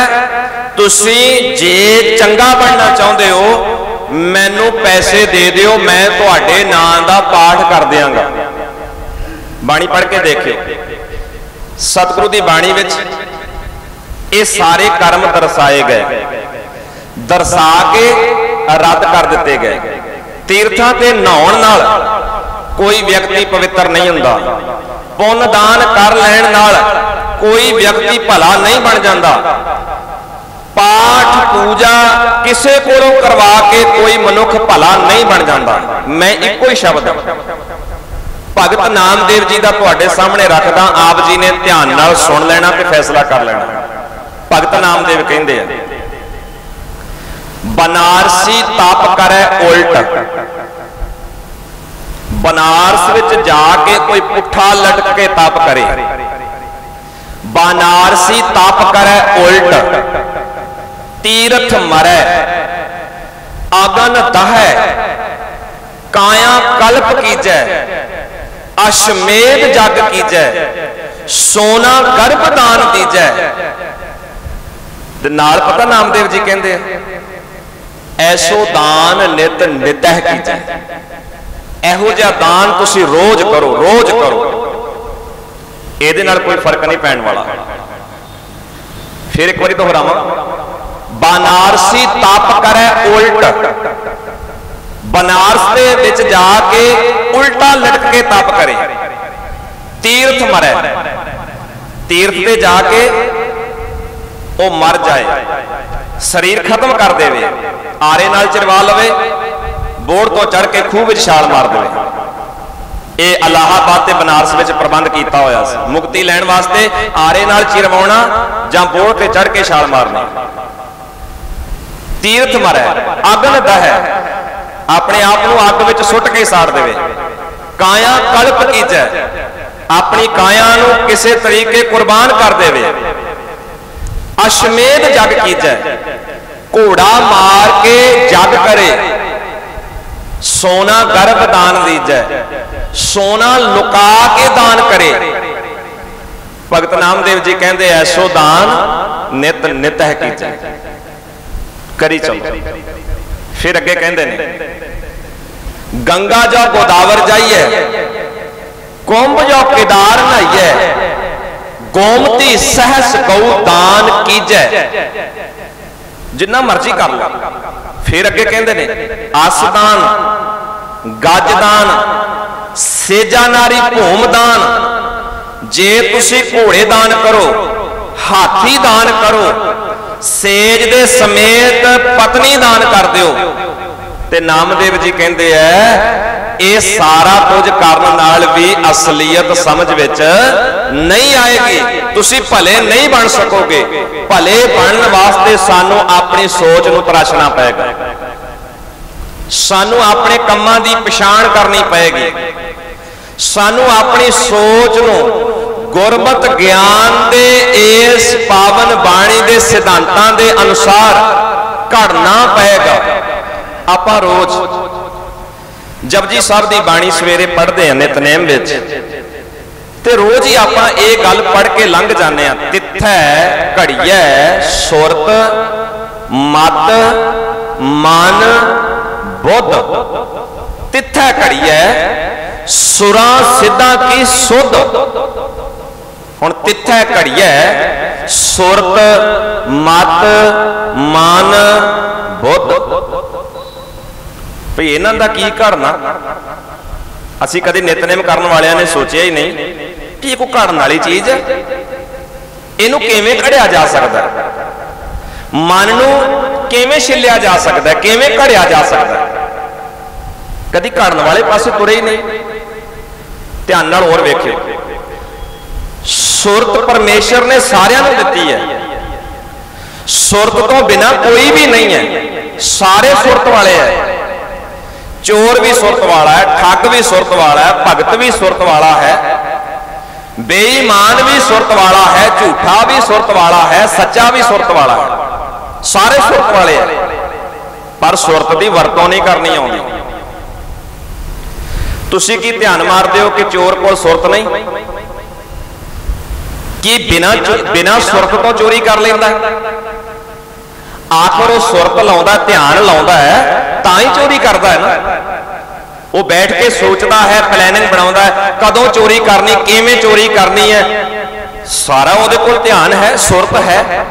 ਤੁਸੀਂ ਜੇ ਚੰਗਾ ਬਣਨਾ ਚਾਹੁੰਦੇ ਹੋ, ਮੈਨੂੰ ਪੈਸੇ ਦੇ ਦਿਓ, ਮੈਂ ਤੁਹਾਡੇ ਨਾਂ ਦਾ ਪਾਠ ਕਰ ਦਿਆਂਗਾ। ਬਾਣੀ ਪੜ੍ਹ ਕੇ ਦੇਖਿਓ। ਸਤਿਗੁਰੂ ਦੀ ਬਾਣੀ ਵਿੱਚ ਇਹ ਸਾਰੇ ਕਰਮ ਦਰਸਾਏ ਗਏ। ਦਰਸਾ ਕੇ ਰੱਦ ਕਰ ਦਿੱਤੇ ਗਏ। ਤੀਰਥਾਂ ਤੇ ਨਹਾਉਣ ਨਾਲ ਕੋਈ ਵਿਅਕਤੀ ਪਵਿੱਤਰ ਨਹੀਂ ਹੁੰਦਾ। ਪੁੰਨ ਦਾਨ ਕਰ ਲੈਣ ਨਾਲ ਕੋਈ ਵਿਅਕਤੀ ਭਲਾ ਨਹੀਂ ਬਣ ਜਾਂਦਾ। ਪਾਠ ਪੂਜਾ ਕਿਸੇ ਕੋਲੋਂ ਕਰਵਾ ਕੇ ਕੋਈ ਮਨੁੱਖ ਭਲਾ ਨਹੀਂ ਬਣ ਜਾਂਦਾ। ਮੈਂ ਇੱਕੋ ਹੀ ਸ਼ਬਦ। ਭਗਤ ਨਾਮਦੇਵ ਜੀ ਦਾ ਤੁਹਾਡੇ ਸਾਹਮਣੇ ਰੱਖਦਾ, ਆਪ ਜੀ ਨੇ ਧਿਆਨ ਨਾਲ ਸੁਣ ਲੈਣਾ ਤੇ ਫੈਸਲਾ ਕਰ ਲੈਣਾ। ਭਗਤ ਨਾਮਦੇਵ ਕਹਿੰਦੇ ਆ, ਬਨਾਰਸੀ ਤਪ ਕਰੈ ਉਲਟ। ਬਨਾਰਸ ਵਿੱਚ ਜਾ ਕੇ ਕੋਈ ਪੁੱਠਾ ਲਟਕ ਕੇ ਤਪ ਕਰੇ। ਬਨਾਰਸੀ ਤਪ ਕਰੈ ਉਲਟ। ਤੀਰਥ ਮਰੈ, ਅਗਨ ਦਹੈ। ਕਾਇਆ ਕਲਪ ਕੀਜੈ ਅਸ਼ਮੇਧ ਜਗ ਕੀਜੈ, ਸੋਨਾ ਗਰਭ ਦੀਜੈ। ਤੇ ਨਾਲ ਪਤਾ ਨਾਮਦੇਵ ਜੀ ਕਹਿੰਦੇ ਐਸੋ ਦਾਨ ਨਿਤ ਨਿਤਹਿ ਕੀਜੈ। ਇਹੋ ਜਿਹਾ ਦਾਨ ਤੁਸੀਂ ਰੋਜ਼ ਕਰੋ ਰੋਜ਼ ਕਰੋ। ਇਹਦੇ ਨਾਲ ਕੋਈ ਫ਼ਰਕ ਨਹੀਂ ਪੈਣ ਵਾਲਾ। ਫਿਰ ਇੱਕ ਵਾਰੀ ਦੁਹਰਾਵਾਂ। ਬਨਾਰਸੀ ਤਪ ਕਰੇ ਉਲਟ। ਬਨਾਰਸ ਦੇ ਵਿੱਚ ਜਾ ਕੇ ਉਲਟਾ ਲਟਕ ਕੇ ਤਪ ਕਰੇ। ਤੀਰਥ ਮਰੇ। ਤੀਰਥ ਤੇ ਜਾ ਕੇ ਉਹ ਮਰ ਜਾਏ। ਸਰੀਰ ਖਤਮ ਕਰ ਦੇਵੇ। ਆਰੇ ਨਾਲ ਚਰਵਾ ਲਵੇ। ਬੋੜ ਤੋਂ ਚੜ ਕੇ ਖੂਹ ਵਿੱਚ ਛਾਲ ਮਾਰ ਦੇਵੇ। ਇਹ ਅਲਾਹਾਬਾਦ ਤੇ ਬਨਾਰਸ ਵਿੱਚ ਪ੍ਰਬੰਧ ਕੀਤਾ ਹੋਇਆ ਸੀ। ਮੁਕਤੀ ਲੈਣ ਵਾਸਤੇ ਆਰੇ ਨਾਲ ਚਿਰਵਾਉਣਾ ਜਾਂ ਬੋੜ ਤੇ ਚੜ ਕੇ ਛਾਲ ਮਾਰਨੀ। ਤੀਰਥ ਮਰੈ। ਅਗਨ ਦਹੈ। ਆਪਣੇ ਆਪ ਨੂੰ ਅੱਗ ਵਿੱਚ ਸੁੱਟ ਕੇ ਸਾੜ ਦੇਵੇ। ਕਾਇਆ ਕਲਪ ਕੀਜੈ। ਆਪਣੀ ਕਾਇਆ ਨੂੰ ਕਿਸੇ ਤਰੀਕੇ ਕੁਰਬਾਨ ਕਰ ਦੇਵੇ। ਅਸ਼ਮੇਧ ਜਗ ਕੀਜੈ। ਘੋੜਾ ਮਾਰ ਕੇ ਜਗ ਕਰੇ। ਸੋਨਾ ਗਰਭ ਦਾਨ ਦੀਜੈ। ਸੋਨਾ ਲੁਕਾ ਕੇ ਦਾਨ ਕਰੇ। ਭਗਤ ਨਾਮਦੇਵ ਜੀ ਕਹਿੰਦੇ, ਐਸੋ ਦਾਨ ਨਿਤ ਨਿਤ ਹੈ ਕੀਜੈ। ਕਰੀ ਚਲੋ। ਫਿਰ ਅੱਗੇ ਕਹਿੰਦੇ ਨੇ ਗੰਗਾ ਜੋ ਗੋਦਾਵਰ ਜਾਈਏ ਕੁੰਭ ਜੋ ਕਿਦਾਰ ਨਹਾਈਏ ਗੋਮਤੀ ਸਹਸ ਗਉ ਦਾਨ ਕੀਜੈ ਜਿੰਨਾ ਮਰਜ਼ੀ ਕਰ ਲਓ ਫਿਰ ਅੱਗੇ ਕਹਿੰਦੇ ਨੇ ਆਸਦਾਨ ਗੱਜਦਾਨ ਸੇਜਾ ਨਾਰੀ ਭੂਮਦਾਨ ਜੇ ਤੁਸੀਂ ਘੋੜੇ ਦਾਨ ਕਰੋ ਹਾਥੀ ਦਾਨ ਕਰੋ ਸੇਜ ਦੇ ਸਮੇਤ ਪਤਨੀ ਦਾਨ ਕਰ ਦਿਓ। ਤੇ ਨਾਮਦੇਵ ਜੀ ਕਹਿੰਦੇ ਐ, ਇਹ ਸਾਰਾ ਕੁਝ ਕਰਨ ਨਾਲ ਵੀ ਅਸਲੀਅਤ ਸਮਝ ਵਿੱਚ ਨਹੀਂ ਆਏਗੀ। ਤੁਸੀਂ ਭਲੇ ਨਹੀਂ ਬਣ ਸਕੋਗੇ। ਭਲੇ ਬਣਨ ਵਾਸਤੇ ਸਾਨੂੰ ਆਪਣੀ ਸੋਚ ਨੂੰ ਤਰਾਸ਼ਣਾ ਪਏਗਾ। ਸਾਨੂੰ ਆਪਣੇ ਕੰਮਾਂ ਦੀ ਪਛਾਣ ਕਰਨੀ ਪਏਗੀ। ਸਾਨੂੰ ਆਪਣੀ ਸੋਚ ਨੂੰ ਗੁਰਮਤ ਗਿਆਨ ਦੇ ਇਸ ਪਾਵਨ ਬਾਣੀ ਦੇ ਸਿਧਾਂਤਾਂ ਦੇ ਅਨੁਸਾਰ ਘੜਨਾ ਪਏਗਾ ਆਪਾਂ ਰੋਜ਼ ਜਪਜੀ ਸਾਹਿਬ ਦੀ ਬਾਣੀ ਸਵੇਰੇ ਪੜ੍ਹਦੇ ਹਾਂ ਨਿਤਨੇਮ ਵਿੱਚ। ਤੇ ਰੋਜ਼ ਹੀ ਆਪਾਂ ਇਹ ਗੱਲ ਪੜ੍ਹ ਕੇ ਲੰਘ ਜਾਂਦੇ ਆ ਤਿੱਥੈ ਘੜੀਐ ਸੁਰਤ, ਮਤ, ਮਨ, ਬੁੱਧ। ਤਿੱਥੈ ਘੜੀਐ ਸੁਰਾਂ ਸਿੱਧਾਂ ਕੀ ਸੁਧ। ਹੁਣ ਤਿੱਥੈ ਘੜੀਐ, ਸੁਰਤ, ਮਤ, ਮਨ, ਬੁੱਧ। ਭਈ ਇਹਨਾਂ ਦਾ ਕੀ ਘੜਨਾ? ਅਸੀਂ ਕਦੇ ਨਿਤਨੇਮ ਕਰਨ ਵਾਲਿਆਂ ਨੇ ਸੋਚਿਆ ਹੀ ਨਹੀਂ ਕਿ ਇਹ ਕੋਈ ਘੜਨ ਵਾਲੀ ਚੀਜ਼ ਹੈ। ਇਹਨੂੰ ਕਿਵੇਂ ਘੜਿਆ ਜਾ ਸਕਦਾ? ਮਨ ਨੂੰ ਕਿਵੇਂ ਛਿੱਲਿਆ ਜਾ ਸਕਦਾ? ਕਿਵੇਂ ਘੜਿਆ ਜਾ ਸਕਦਾ? ਕਦੀ ਘੜਨ ਵਾਲੇ ਪਾਸੇ ਤੁਰੇ ਹੀ ਨਹੀਂ। ਧਿਆਨ ਨਾਲ ਹੋਰ ਵੇਖਿਓ। ਸੁਰਤ ਪਰਮੇਸ਼ਰ ਨੇ ਸਾਰਿਆਂ ਨੂੰ ਦਿੱਤੀ ਹੈ। ਸੁਰਤ ਤੋਂ ਬਿਨਾ ਕੋਈ ਵੀ ਨਹੀਂ ਹੈ। ਸਾਰੇ ਸੁਰਤ ਵਾਲੇ ਹੈ। ਚੋਰ ਵੀ ਸੁਰਤ ਵਾਲਾ ਹੈ, ਠੱਗ ਵੀ ਸੁਰਤ ਵਾਲਾ ਹੈ, ਭਗਤ ਵੀ ਸੁਰਤ ਵਾਲਾ ਹੈ, ਬੇਈਮਾਨ ਵੀ ਸੁਰਤ ਵਾਲਾ ਹੈ, ਝੂਠਾ ਵੀ ਸੁਰਤ ਵਾਲਾ ਹੈ, ਸੱਚਾ ਵੀ ਸੁਰਤ ਵਾਲਾ ਹੈ। ਸਾਰੇ ਸੁਰਤ ਵਾਲੇ ਹੈ। ਪਰ ਸੁਰਤ ਦੀ ਵਰਤੋਂ ਨਹੀਂ ਕਰਨੀ ਆਉਂਦੀ। ਤੁਸੀਂ ਕੀ ਧਿਆਨ ਮਾਰਦੇ ਹੋ ਕਿ ਚੋਰ ਕੋਲ ਸੁਰਤ ਨਹੀਂ? ਕਿ ਬਿਨਾ ਬਿਨਾ ਸੁਰਤ ਤੋਂ ਚੋਰੀ ਕਰ ਲੈਂਦਾ? ਆਖਰ ਉਹ ਸੁਰਤ ਲਾਉਂਦਾ, ਧਿਆਨ ਲਾਉਂਦਾ ਹੈ, ਤਾਂ ਹੀ ਚੋਰੀ ਕਰਦਾ ਹੈ ਨਾ। ਉਹ ਬੈਠ ਕੇ ਸੋਚਦਾ ਹੈ ਪਲੈਨਿੰਗ ਬਣਾਉਂਦਾ ਹੈ, ਕਦੋਂ ਚੋਰੀ ਕਰਨੀ, ਕਿਵੇਂ ਚੋਰੀ ਕਰਨੀ ਹੈ। ਸਾਰਾ ਉਹਦੇ ਕੋਲ ਧਿਆਨ ਹੈ, ਸੁਰਤ ਹੈ।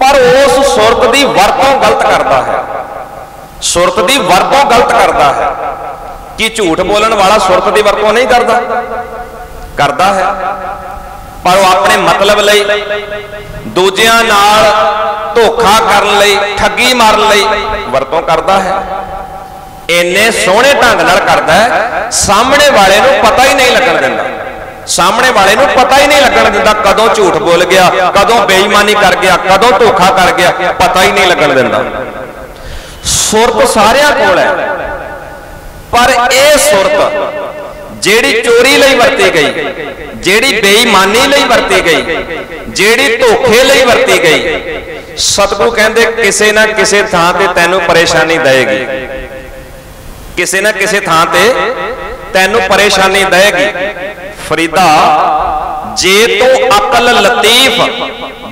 ਪਰ ਉਸ ਸੁਰਤ ਦੀ ਵਰਤੋਂ ਗਲਤ ਕਰਦਾ ਹੈ। ਸੁਰਤ ਦੀ ਵਰਤੋਂ ਗਲਤ ਕਰਦਾ ਹੈ। ਕਿ ਝੂਠ ਬੋਲਣ ਵਾਲਾ ਸੁਰਤ ਦੀ ਵਰਤੋਂ ਨਹੀਂ ਕਰਦਾ? ਕਰਦਾ ਹੈ। ਪਰ ਉਹ ਆਪਣੇ ਮਤਲਬ ਲਈ, ਦੂਜਿਆਂ ਨਾਲ ਧੋਖਾ ਕਰਨ ਲਈ, ਠੱਗੀ ਮਾਰਨ ਲਈ ਵਰਤੋਂ ਕਰਦਾ ਹੈ। ਇੰਨੇ ਸੋਹਣੇ ਢੰਗ ਨਾਲ ਕਰਦਾ ਹੈ, ਸਾਹਮਣੇ ਵਾਲੇ ਨੂੰ ਪਤਾ ਹੀ ਨਹੀਂ ਲੱਗਣ ਦਿੰਦਾ। ਸਾਹਮਣੇ ਵਾਲੇ ਨੂੰ ਪਤਾ ਹੀ ਨਹੀਂ ਲੱਗਣ ਦਿੰਦਾ ਕਦੋਂ ਝੂਠ ਬੋਲ ਗਿਆ, ਕਦੋਂ ਬੇਈਮਾਨੀ ਕਰ ਗਿਆ, ਕਦੋਂ ਧੋਖਾ ਕਰ ਗਿਆ, ਪਤਾ ਹੀ ਨਹੀਂ ਲੱਗਣ ਦਿੰਦਾ। ਸੁਰਤ ਸਾਰਿਆਂ ਕੋਲ ਹੈ। ਪਰ ਇਹ ਸੁਰਤ ਜਿਹੜੀ ਚੋਰੀ ਲਈ ਵਰਤੀ ਗਈ, ਜਿਹੜੀ ਬੇਈਮਾਨੀ ਲਈ ਵਰਤੀ ਗਈ, ਜਿਹੜੀ ਧੋਖੇ ਲਈ ਵਰਤੀ ਗਈ, ਸਤਿਗੁਰੂ ਕਹਿੰਦੇ ਕਿਸੇ ਨਾ ਕਿਸੇ ਥਾਂ ਤੇ ਤੈਨੂੰ ਪਰੇਸ਼ਾਨੀ ਦੇਏਗੀ। ਕਿਸੇ ਨਾ ਕਿਸੇ ਥਾਂ ਤੇ ਤੈਨੂੰ ਪਰੇਸ਼ਾਨੀ ਦੇਏਗੀ। ਫਰੀਦਾ, ਜੇ ਤੂੰ ਅਕਲ ਲਤੀਫ,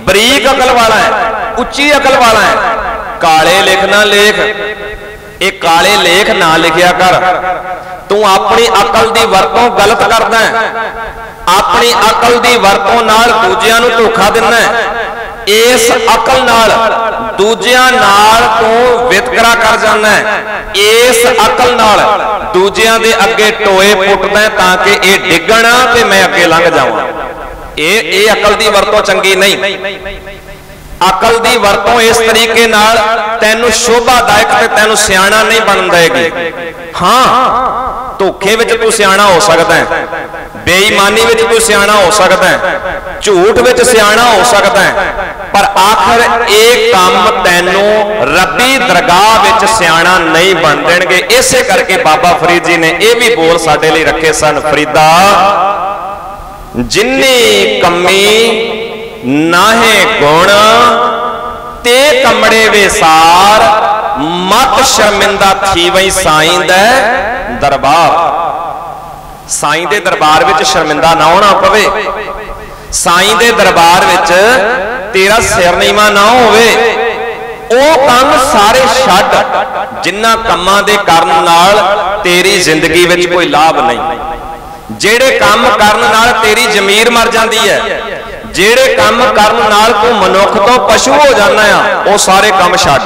ਬਰੀਕ ਅਕਲ ਵਾਲਾ ਹੈ, ਉੱਚੀ ਅਕਲ ਵਾਲਾ ਹੈ, ਕਾਲੇ ਲਿਖ ਨਾ ਲੇਖ ਇਹ ਕਾਲੇ ਲੇਖ ਨਾ ਲਿਖਿਆ ਕਰ। ਤੂੰ ਆਪਣੀ ਅਕਲ ਦੀ ਵਰਤੋਂ ਗਲਤ ਕਰਦਾ ਹੈ। ਆਪਣੀ ਅਕਲ ਦੀ ਵਰਤੋਂ ਨਾਲ ਦੂਜਿਆਂ ਨੂੰ ਧੋਖਾ ਦਿੰਦਾ ਹੈ। ਇਸ ਅਕਲ ਨਾਲ ਦੂਜਿਆਂ ਨਾਲ ਤੂੰ ਵਿਤਕਰਾ ਕਰ ਜਾਂਦਾ ਹੈ। ਇਸ ਅਕਲ ਨਾਲ ਦੂਜਿਆਂ ਦੇ ਅੱਗੇ ਟੋਏ ਪੁੱਟਦਾ ਤਾਂ ਕਿ ਇਹ ਡਿੱਗਣ ਤੇ ਮੈਂ ਅੱਗੇ ਲੰਘ ਜਾਵਾਂ। ਇਹ ਇਹ ਅਕਲ ਦੀ ਵਰਤੋਂ ਚੰਗੀ ਨਹੀਂ। ਅਕਲ ਦੀ ਵਰਤੋਂ ਇਸ ਤਰੀਕੇ ਨਾਲ ਤੈਨੂੰ ਸ਼ੋਭਾਦਾਇਕ ਤੇ ਤੈਨੂੰ ਸਿਆਣਾ ਨਹੀਂ ਬਣ ਦੇਗੀ ਹਾਂ, ਧੋਖੇ ਵਿੱਚ ਤੂੰ ਸਿਆਣਾ ਹੋ ਸਕਦਾ ਹੈ। ਬੇਈਮਾਨੀ ਵਿੱਚ ਤੂੰ ਸਿਆਣਾ ਹੋ ਸਕਦਾ ਹੈ। ਝੂਠ ਵਿੱਚ ਸਿਆਣਾ ਹੋ ਸਕਦਾ ਹੈ। ਪਰ ਆਖਰ ਇਹ ਕੰਮ ਤੈਨੂੰ ਰੱਬੀ ਦਰਗਾਹ ਵਿੱਚ ਸਿਆਣਾ ਨਹੀਂ ਬਣ ਦੇਣਗੇ। ਇਸੇ ਕਰਕੇ ਬਾਬਾ ਫਰੀਦ ਜੀ ਨੇ ਇਹ ਵੀ ਬੋਲ ਸਾਡੇ ਲਈ ਰੱਖੇ ਸਨ, ਫਰੀਦਾ, ਜਿੰਨੀ ਕਮੀ ਨਾਹੇ ਗੁਣ, ਤੇ ਕਮੜੇ ਵੇਸਾਰ ਮਤ ਸ਼ਰਮਿੰਦਾ ਥੀਵਈ ਸਾਈਂ ਦਾ ਦਰਬਾਰ। ਸਾਈਂ ਦੇ ਦਰਬਾਰ ਵਿੱਚ ਸ਼ਰਮਿੰਦਾ ਨਾ ਹੋਣਾ ਪਵੇ। ਸਾਈਂ ਦੇ ਦਰਬਾਰ ਵਿੱਚ ਤੇਰਾ ਸਿਰ ਨੀਵਾ ਨਾ ਹੋਵੇ। ਉਹ ਕੰਮ ਸਾਰੇ ਛੱਡ ਜਿਨ੍ਹਾਂ ਕੰਮਾਂ ਦੇ ਕਰਨ ਨਾਲ ਤੇਰੀ ਜ਼ਿੰਦਗੀ ਵਿੱਚ ਕੋਈ ਲਾਭ ਨਹੀਂ। ਜਿਹੜੇ ਕੰਮ ਕਰਨ ਨਾਲ ਤੇਰੀ ਜ਼ਮੀਰ ਮਰ ਜਾਂਦੀ ਹੈ ਜਿਹੜੇ ਕੰਮ ਕਰਨ ਨਾਲ ਤੂੰ ਮਨੁੱਖ ਤੋਂ ਪਸ਼ੂ ਹੋ ਜਾਂਦਾ ਆ, ਉਹ ਸਾਰੇ ਕੰਮ ਛੱਡ।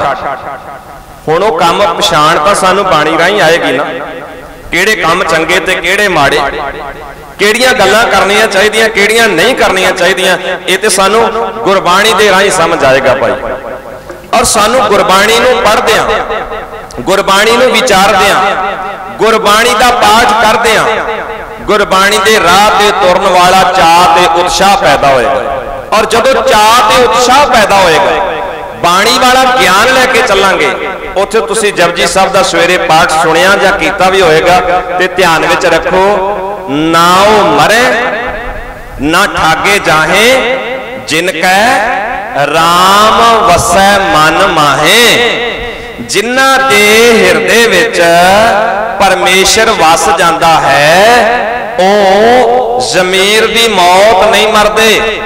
ਹੁਣ ਉਹ ਕੰਮ ਪਛਾਣ ਤਾਂ ਸਾਨੂੰ ਬਾਣੀ ਰਾਹੀਂ ਆਏਗੀ ਨਾ। ਕਿਹੜੇ ਕੰਮ ਚੰਗੇ ਤੇ ਕਿਹੜੇ ਮਾੜੇ। ਕਿਹੜੀਆਂ ਗੱਲਾਂ ਕਰਨੀਆਂ ਚਾਹੀਦੀਆਂ, ਕਿਹੜੀਆਂ ਨਹੀਂ ਕਰਨੀਆਂ ਚਾਹੀਦੀਆਂ, ਇਹ ਤੇ ਸਾਨੂੰ ਗੁਰਬਾਣੀ ਦੇ ਰਾਹੀਂ ਸਮਝ ਆਏਗਾ ਭਾਈ। ਔਰ ਸਾਨੂੰ ਗੁਰਬਾਣੀ ਨੂੰ ਪੜ੍ਹਦਿਆਂ ਗੁਰਬਾਣੀ ਨੂੰ ਵਿਚਾਰਦਿਆਂ ਗੁਰਬਾਣੀ ਦਾ ਪਾਠ ਕਰਦਿਆਂ ਗੁਰਬਾਣੀ ਦੇ ਰਾਹ ਤੇ ਤੁਰਨ ਵਾਲਾ ਚਾਹ ਤੇ ਉਤਸ਼ਾਹ ਪੈਦਾ ਹੋਏਗਾ। ਔਰ ਜਦੋਂ ਚਾਹ ਤੇ ਉਤਸ਼ਾਹ ਪੈਦਾ ਹੋਏਗਾ, ਬਾਣੀ ਵਾਲਾ ਗਿਆਨ ਲੈ ਕੇ ਚੱਲਾਂਗੇ। ਉੱਥੇ ਤੁਸੀਂ ਜਪਜੀ ਸਾਹਿਬ ਦਾ ਸਵੇਰੇ ਪਾਠ ਸੁਣਿਆ ਜਾਂ ਕੀਤਾ ਵੀ ਹੋਏਗਾ ਤੇ ਧਿਆਨ ਵਿੱਚ ਰੱਖੋ, ਨਾ ਉਹ ਮਰੇ, ਨਾ ਠਾਗੇ ਜਾਹੇ, ਜਿਨ ਕੈ RAM ਵਸੈ ਮਨ ਮਾਹੇ। ਜਿਨ੍ਹਾਂ ਦੇ ਹਿਰਦੇ ਵਿੱਚ ਪਰਮੇਸ਼ਰ ਵਸ ਜਾਂਦਾ ਹੈ, ਉਹ ਜ਼ਮੀਰ ਦੀ ਮੌਤ ਨਹੀਂ ਮਰਦੇ।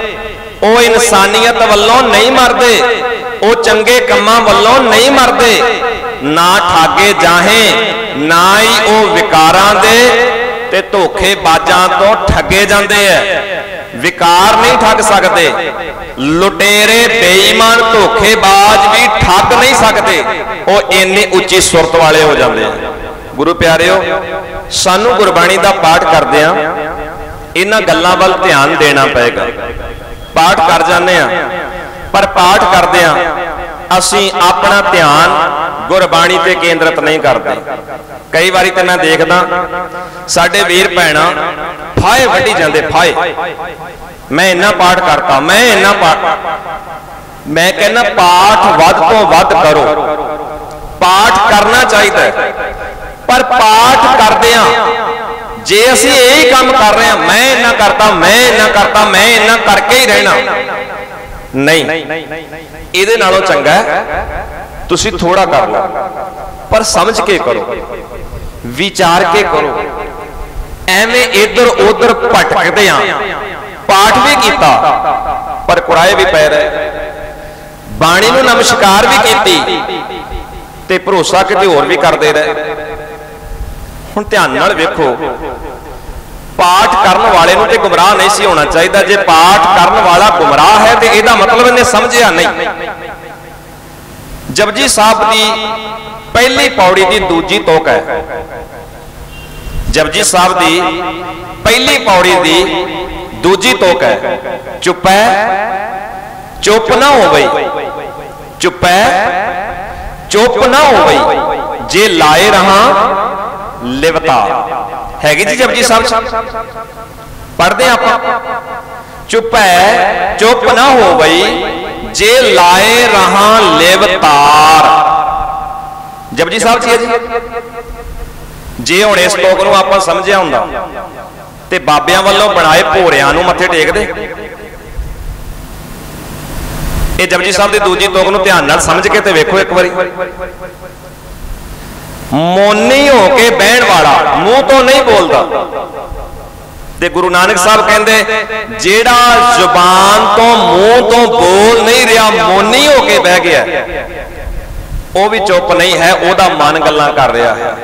ਉਹ ਇਨਸਾਨੀਅਤ ਵੱਲੋਂ ਨਹੀਂ ਮਰਦੇ। ਉਹ ਚੰਗੇ ਕੰਮਾਂ ਵੱਲੋਂ ਨਹੀਂ ਮਰਦੇ। ਨਾ ਠਾਗੇ ਜਾਹੇ, ਨਾ ਹੀ ਉਹ ਵਿਕਾਰਾਂ ਦੇ ਤੇ ਧੋਖੇ ਬਾਜਾਂ ਤੋਂ ਠੱਗੇ ਜਾਂਦੇ ਐ। ਵਿਕਾਰ ਨਹੀਂ ਠੱਗ ਸਕਦੇ। ਲੁਟੇਰੇ, ਬੇਈਮਾਨ, ਧੋਖੇਬਾਜ਼ ਵੀ ਠੱਗ ਨਹੀਂ ਸਕਦੇ। ਉਹ ਇੰਨੇ ਉੱਚੀ ਸੁਰਤ ਵਾਲੇ ਹੋ ਜਾਂਦੇ ਆ ਗੁਰੂ ਪਿਆਰਿਓ, ਸਾਨੂੰ ਗੁਰਬਾਣੀ ਦਾ ਪਾਠ ਕਰਦੇ ਆ। ਇਹਨਾਂ ਗੱਲਾਂ ਵੱਲ ਧਿਆਨ ਦੇਣਾ ਪਏਗਾ। ਪਾਠ ਕਰ ਜਾਂਦੇ ਆ। ਪਰ ਪਾਠ ਕਰਦੇ ਆ, ਅਸੀਂ ਆਪਣਾ ਧਿਆਨ ਗੁਰਬਾਣੀ ਤੇ ਕੇਂਦਰਿਤ ਨਹੀਂ ਕਰਦੇ। ਕਈ ਵਾਰੀ ਤੇ ਮੈਂ ਦੇਖਦਾ, ਸਾਡੇ ਵੀਰ ਭੈਣਾ ਫਾਏ ਵੱਢੀ ਜਾਂਦੇ ਫਾਏ ਮੈਂ ਇੰਨਾ ਪਾਠ ਕਰਤਾ, ਮੈਂ ਇੰਨਾ ਪਾਠ ਮੈਂ ਕਹਿੰਦਾ ਪਾਠ ਵੱਧ ਤੋਂ ਵੱਧ ਕਰੋ। ਪਾਠ ਕਰਨਾ ਚਾਹੀਦਾ ਪਰ ਪਾਠ ਕਰਦੇ ਕਰਦਿਆਂ ਜੇ ਅਸੀਂ ਇਹੀ ਕੰਮ ਕਰ ਰਹੇ ਹਾਂ ਮੈਂ ਇੰਨਾ ਕਰਤਾ ਮੈਂ ਇੰਨਾ ਕਰਤਾ ਮੈਂ ਇੰਨਾ ਕਰਕੇ ਹੀ ਰਹਿਣਾ। ਨਹੀਂ। ਇਹਦੇ ਨਾਲੋਂ ਚੰਗਾ ਤੁਸੀਂ ਥੋੜਾ ਕਰ ਲਓ। ਪਰ ਸਮਝ ਕੇ ਕਰੋ। ਵਿਚਾਰ ਕੇ ਕਰੋ। ਐਵੇਂ ਇੱਧਰ ਉੱਧਰ ਭਟਕਦੇ ਆ। ਪਾਠ ਵੀ ਕੀਤਾ, ਪਰ ਕੁਰਾਏ ਵੀ ਪੈ ਰਹੇ। ਬਾਣੀ ਨੂੰ ਨਮਸਕਾਰ ਵੀ ਕੀਤੀ ਤੇ ਭਰੋਸਾ ਕਿਤੇ ਹੋਰ ਵੀ ਕਰਦੇ ਰਹੇ। ਹੁਣ ਧਿਆਨ ਨਾਲ ਵੇਖੋ। ਪਾਠ ਕਰਨ ਵਾਲੇ ਨੂੰ ਤੇ ਗੁੰਮਰਾਹ ਨਹੀਂ ਸੀ ਹੋਣਾ ਚਾਹੀਦਾ। ਜੇ ਪਾਠ ਕਰਨ ਵਾਲਾ ਗੁੰਮਰਾਹ ਹੈ ਤੇ ਇਹਦਾ ਮਤਲਬ ਇਹਨੇ ਸਮਝਿਆ ਨਹੀਂ। ਜਪਜੀ ਸਾਹਿਬ ਦੀ ਪਹਿਲੀ ਪੌੜੀ ਦੀ ਦੂਜੀ ਤੋਕ ਹੈ। ਜਪਜੀ ਸਾਹਿਬ ਦੀ ਪਹਿਲੀ ਪੌੜੀ ਦੀ ਦੂਜੀ ਤੋਕ ਹੈ। ਚੁੱਪ ਚੁੱਪ ਨਾ ਹੋਵੇ ਚੁੱਪ ਚੁੱਪ ਨਾ ਹੋਵੇ ਜੇ ਲਾਏ ਰਹਾ ਲਿਵਤਾ। ਹੈਗੀ ਜੀ ਜਪਜੀ ਸਾਹਿਬ ਪੜਦੇ ਆਪਾਂ। ਚੁੱਪ ਹੈ, ਚੁੱਪ ਨਾ ਹੋਵਈ ਜੇ ਲਾਏ ਰਹਾ ਲਿਵਤਾਰ। ਜਪਜੀ ਸਾਹਿਬ ਜੀ ਜੀ। ਜੇ ਹੁਣ ਇਸ ਤੋਕ ਨੂੰ ਆਪਾਂ ਸਮਝਿਆ ਹੁੰਦਾ, ਤੇ ਬਾਬਿਆਂ ਵੱਲੋਂ ਬਣਾਏ ਭੋਰਿਆਂ ਨੂੰ ਮੱਥੇ ਟੇਕਦੇ ਇਹ ਜਪਜੀ ਸਾਹਿਬ ਦੀ ਦੂਜੀ ਤੋਕ ਨੂੰ ਧਿਆਨ ਨਾਲ ਸਮਝ ਕੇ ਤੇ ਵੇਖੋ ਇੱਕ ਵਾਰੀ। ਮੋਨੀ ਹੋ ਕੇ ਬਹਿਣ ਵਾਲਾ, ਮੂੰਹ ਤੋਂ ਨਹੀਂ ਬੋਲਦਾ। ਤੇ ਗੁਰੂ ਨਾਨਕ ਸਾਹਿਬ ਕਹਿੰਦੇ, ਜਿਹੜਾ ਜ਼ੁਬਾਨ ਤੋਂ ਮੂੰਹ ਤੋਂ ਬੋਲ ਨਹੀਂ ਰਿਹਾ, ਮੋਨੀ ਹੋ ਕੇ ਬਹਿ ਗਿਆ। ਉਹ ਵੀ ਚੁੱਪ ਨਹੀਂ ਹੈ, ਉਹਦਾ ਮਨ ਗੱਲਾਂ ਕਰ ਰਿਹਾ। ਹੈ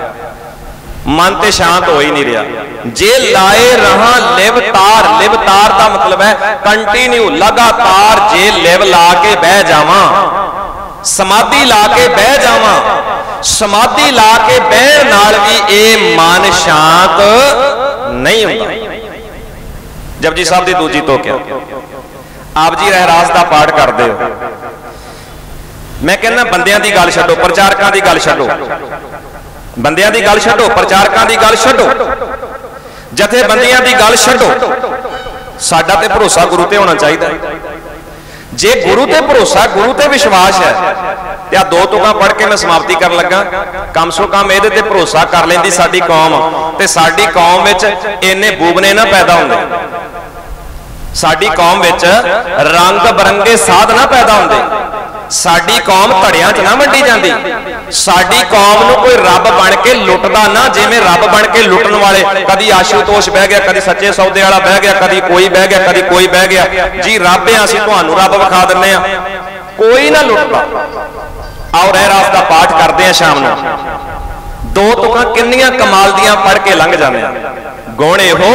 ਮਨ ਤੇ ਸ਼ਾਂਤ ਹੋ ਹੀ ਨਹੀਂ ਰਿਹਾ। ਜੇ ਲਾਏ ਰਹਾ ਲਿਵ ਤਾਰ ਲਿਵ ਤਾਰ ਦਾ ਮਤਲਬ ਹੈ ਕੰਟੀਨਿਊ ਲਗਾਤਾਰ ਜੇ ਲਿਵ ਲਾ ਕੇ ਬਹਿ ਜਾਵਾਂ, ਸਮਾਧੀ ਲਾ ਕੇ ਬਹਿ ਜਾਵਾਂ ਸਮਾਧੀ ਲਾ ਕੇ ਬਹਿਣ ਨਾਲ ਵੀ ਇਹ ਮਨ ਸ਼ਾਂਤ ਨਹੀਂ ਹੁੰਦਾ। ਜਪਜੀ ਸਾਹਿਬ ਦੀ ਦੂਜੀ ਤੋਕਿਆ ਆਪ ਜੀ ਰਹਿਰਾਸ ਦਾ ਪਾਠ ਕਰਦੇ ਹੋ। ਮੈਂ ਕਹਿੰਦਾ ਬੰਦਿਆਂ ਦੀ ਗੱਲ ਛੱਡੋ, ਪ੍ਰਚਾਰਕਾਂ ਦੀ ਗੱਲ ਛੱਡੋ। ਬੰਦਿਆਂ ਦੀ ਗੱਲ ਛੱਡੋ, ਪ੍ਰਚਾਰਕਾਂ ਦੀ ਗੱਲ ਛੱਡੋ। ਜਥੇਬੰਦੀਆਂ ਦੀ ਗੱਲ ਛੱਡੋ। ਸਾਡਾ ਤੇ ਭਰੋਸਾ ਗੁਰੂ ਤੇ ਹੋਣਾ ਚਾਹੀਦਾ। ਜੇ ਗੁਰੂ ਤੇ ਭਰੋਸਾ, ਗੁਰੂ ਤੇ ਵਿਸ਼ਵਾਸ ਹੈ ਤੇ ਆ ਦੋ ਤੁਕਾਂ ਪੜ੍ਹ ਕੇ ਮੈਂ ਸਮਾਪਤੀ ਕਰਨ ਲੱਗਾ। ਕਮ ਸੋ ਕਮ ਇਹਦੇ ਤੇ ਭਰੋਸਾ ਕਰ ਲੈਂਦੀ ਸਾਡੀ ਕੌਮ। ਤੇ ਸਾਡੀ ਕੌਮ ਵਿੱਚ ਇੰਨੇ ਬੂਬਨੇ ਨਾ ਪੈਦਾ ਹੁੰਦੇ। ਸਾਡੀ ਕੌਮ ਵਿੱਚ ਰੰਗ ਬਰੰਗੇ ਸਾਧ ਨਾ ਪੈਦਾ ਹੁੰਦੇ। ਸਾਡੀ ਕੌਮ ਧੜਿਆਂ 'ਚ ਨਾ ਵੰਡੀ ਜਾਂਦੀ। ਸਾਡੀ ਕੌਮ ਨੂੰ ਕੋਈ ਰੱਬ ਬਣ ਕੇ ਲੁੱਟਦਾ ਨਾ, ਜਿਵੇਂ ਰੱਬ ਬਣ ਕੇ ਲੁੱਟਣ ਵਾਲੇ ਕਦੀ ਆਸ਼ੂਤੋਸ਼ ਬਹਿ ਗਿਆ, ਕਦੀ ਸੱਚੇ ਸੌਦੇ ਵਾਲਾ ਬਹਿ ਗਿਆ, ਕਦੀ ਕੋਈ ਬਹਿ ਗਿਆ, ਕਦੀ ਕੋਈ ਬਹਿ ਗਿਆ। ਜੀ ਰੱਬ ਆ, ਅਸੀਂ ਤੁਹਾਨੂੰ ਰੱਬ ਵਿਖਾ ਦਿੰਨੇ ਆ। ਕੋਈ ਨਾ ਲੁੱਟਦਾ। ਆਓ ਰਹਿ ਰਾਸ ਦਾ ਪਾਠ ਕਰਦੇ ਆ ਸ਼ਾਮ ਨੂੰ। ਦੋ ਤੁਕਾਂ ਕਿੰਨੀਆਂ ਕਮਾਲ ਦੀਆਂ ਪੜ ਕੇ ਲੰਘ ਜਾਂਦੇ ਆ। ਗੁਣ ਇਹੋ?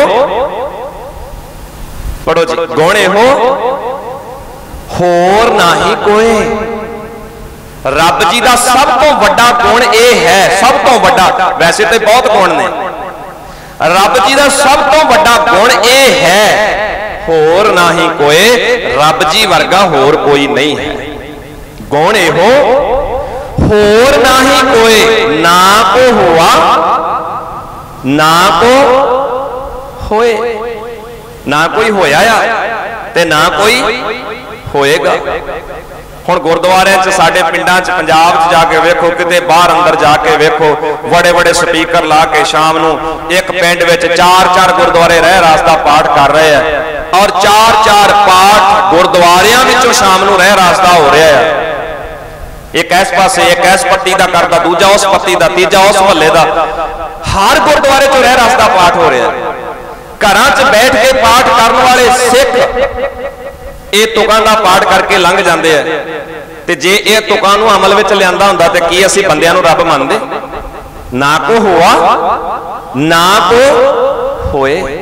ਪੜੋ ਜੀ, ਗੁਣ ਇਹੋ? ਹੋਰ ਨਹੀਂ ਕੋਈ ਰੱਬ ਜੀ ਦਾ ਸਭ ਤੋਂ ਵੱਡਾ ਗੁਣ ਇਹ ਹੈ, ਸਭ ਤੋਂ ਵੱਡਾ, ਵੈਸੇ ਤੇ ਬਹੁਤ ਗੁਣ ਨੇ। ਰੱਬ ਜੀ ਦਾ ਸਭ ਤੋਂ ਵੱਡਾ ਗੁਣ ਇਹ ਹੈ, ਹੋਰ ਨਹੀਂ ਕੋਏ, ਰੱਬ ਜੀ ਵਰਗਾ ਹੋਰ ਕੋਈ ਨਹੀਂ ਹੈ। ਗੁਣ ਹੋ ਹੋਰ ਨਹੀਂ ਕੋਈ ਨਾ ਕੋ ਹੋਆ, ਨਾ ਕੋ ਹੋਏ। ਨਾ ਕੋਈ ਹੋਇਆ ਆ ਤੇ ਨਾ ਕੋਈ ਹੋਏਗਾ। ਹੁਣ ਗੁਰਦੁਆਰਿਆਂ 'ਚ ਸਾਡੇ ਪਿੰਡਾਂ 'ਚ, ਪੰਜਾਬ 'ਚ ਜਾ ਕੇ ਵੇਖੋ, ਕਿਤੇ ਬਾਹਰ ਅੰਦਰ ਜਾ ਕੇ ਵੇਖੋ ਬੜੇ ਬੜੇ ਸਪੀਕਰ ਲਾ ਕੇ ਸ਼ਾਮ ਨੂੰ ਇੱਕ ਪਿੰਡ ਵਿੱਚ ਚਾਰ ਚਾਰ ਗੁਰਦੁਆਰੇ ਰਹਿ ਰਾਸਤਾ ਪਾਠ ਕਰ ਰਹੇ ਆ ਔਰ ਚਾਰ ਚਾਰ ਪਾਠ ਗੁਰਦੁਆਰਿਆਂ ਵਿੱਚੋਂ ਸ਼ਾਮ ਨੂੰ ਰਹਿ ਰਾਸਤਾ ਹੋ ਰਿਹਾ ਹੈ ਇੱਕ ਇਸ ਪਾਸੇ, ਇੱਕ ਇਸ ਪੱਤੀ ਦਾ ਕਰਦਾ, ਦੂਜਾ ਉਸ ਪੱਤੀ ਦਾ, ਤੀਜਾ ਉਸ ਮਹੱਲੇ ਦਾ। ਹਰ ਗੁਰਦੁਆਰੇ 'ਚ ਰਹਿ ਰਾਸਤਾ ਪਾਠ ਹੋ ਰਿਹਾ। ਘਰਾਂ 'ਚ ਬੈਠ ਕੇ ਪਾਠ ਕਰਨ ਵਾਲੇ ਸਿੱਖ ਇਹ ਤੁਕਾਂ ਦਾ ਪਾਠ ਕਰਕੇ ਲੰਘ ਜਾਂਦੇ ਆ। ਤੇ ਜੇ ਇਹ ਤੁਕਾਂ ਨੂੰ ਅਮਲ ਵਿੱਚ ਲਿਆਂਦਾ ਹੁੰਦਾ, ਤੇ ਕੀ ਅਸੀਂ ਬੰਦਿਆਂ ਨੂੰ ਰੱਬ ਮੰਨਦੇ? ਨਾ ਕੋ ਹੋਆ, ਨਾ ਕੋ ਹੋਏ।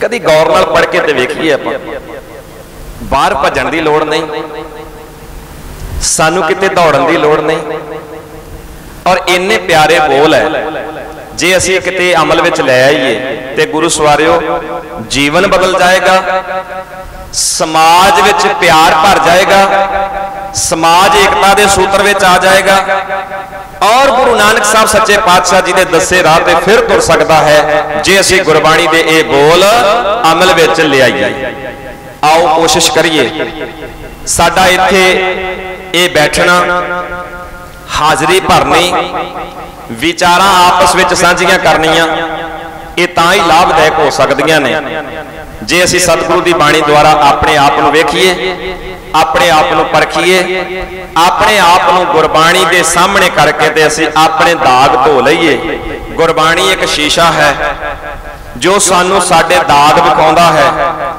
ਕਦੀ ਗੌਰ ਨਾਲ ਪੜ ਕੇ ਤੇ ਵੇਖੀਏ ਆਪਾਂ। ਬਾਹਰ ਭੱਜਣ ਦੀ ਲੋੜ ਨਹੀਂ। ਸਾਨੂੰ ਕਿਤੇ ਦੌੜਨ ਦੀ ਲੋੜ ਨਹੀਂ। ਔਰ ਇੰਨੇ ਪਿਆਰੇ ਬੋਲ ਹੈ, ਜੇ ਅਸੀਂ ਕਿਤੇ ਅਮਲ ਵਿੱਚ ਲੈ ਆਈਏ ਤੇ ਗੁਰੂ ਸਵਾਰਿਓ, ਜੀਵਨ ਬਦਲ ਜਾਏਗਾ, ਸਮਾਜ ਵਿੱਚ ਪਿਆਰ ਭਰ ਜਾਏਗਾ, ਸਮਾਜ ਏਕਤਾ ਦੇ ਸੂਤਰ ਵਿੱਚ ਆ ਜਾਏਗਾ। ਔਰ ਗੁਰੂ ਨਾਨਕ ਸਾਹਿਬ ਸੱਚੇ ਪਾਤਸ਼ਾਹ ਜੀ ਦੇ ਦੱਸੇ ਰਾਹ ਤੇ ਫਿਰ ਤੁਰ ਸਕਦਾ ਹੈ, ਜੇ ਅਸੀਂ ਗੁਰਬਾਣੀ ਦੇ ਇਹ ਬੋਲ ਅਮਲ ਵਿੱਚ ਲਿਆਈਏ ਆਓ ਕੋਸ਼ਿਸ਼ ਕਰੀਏ। ਸਾਡਾ ਇੱਥੇ ਇਹ ਬੈਠਣਾ ਹਾਜ਼ਰੀ ਭਰਨੀ, ਵਿਚਾਰਾਂ ਆਪਸ ਵਿੱਚ ਸਾਂਝੀਆਂ ਕਰਨੀਆਂ, ਇਹ ਤਾਂ ਹੀ ਲਾਭਦਾਇਕ ਹੋ ਸਕਦੀਆਂ ਨੇ। ਜੇ ਅਸੀਂ ਸਤਿਗੁਰੂ ਦੀ ਬਾਣੀ ਦੁਆਰਾ ਆਪਣੇ ਆਪ ਨੂੰ ਵੇਖੀਏ, ਆਪਣੇ ਆਪ ਨੂੰ ਪਰਖੀਏ, ਆਪਣੇ ਆਪ ਨੂੰ ਗੁਰਬਾਣੀ ਦੇ ਸਾਹਮਣੇ ਕਰਕੇ ਤੇ ਅਸੀਂ ਆਪਣੇ ਦਾਗ ਧੋ ਲਈਏ। ਗੁਰਬਾਣੀ ਇੱਕ ਸ਼ੀਸ਼ਾ ਹੈ, ਜੋ ਸਾਨੂੰ ਸਾਡੇ ਦਾਗ ਵਿਖਾਉਂਦਾ ਹੈ।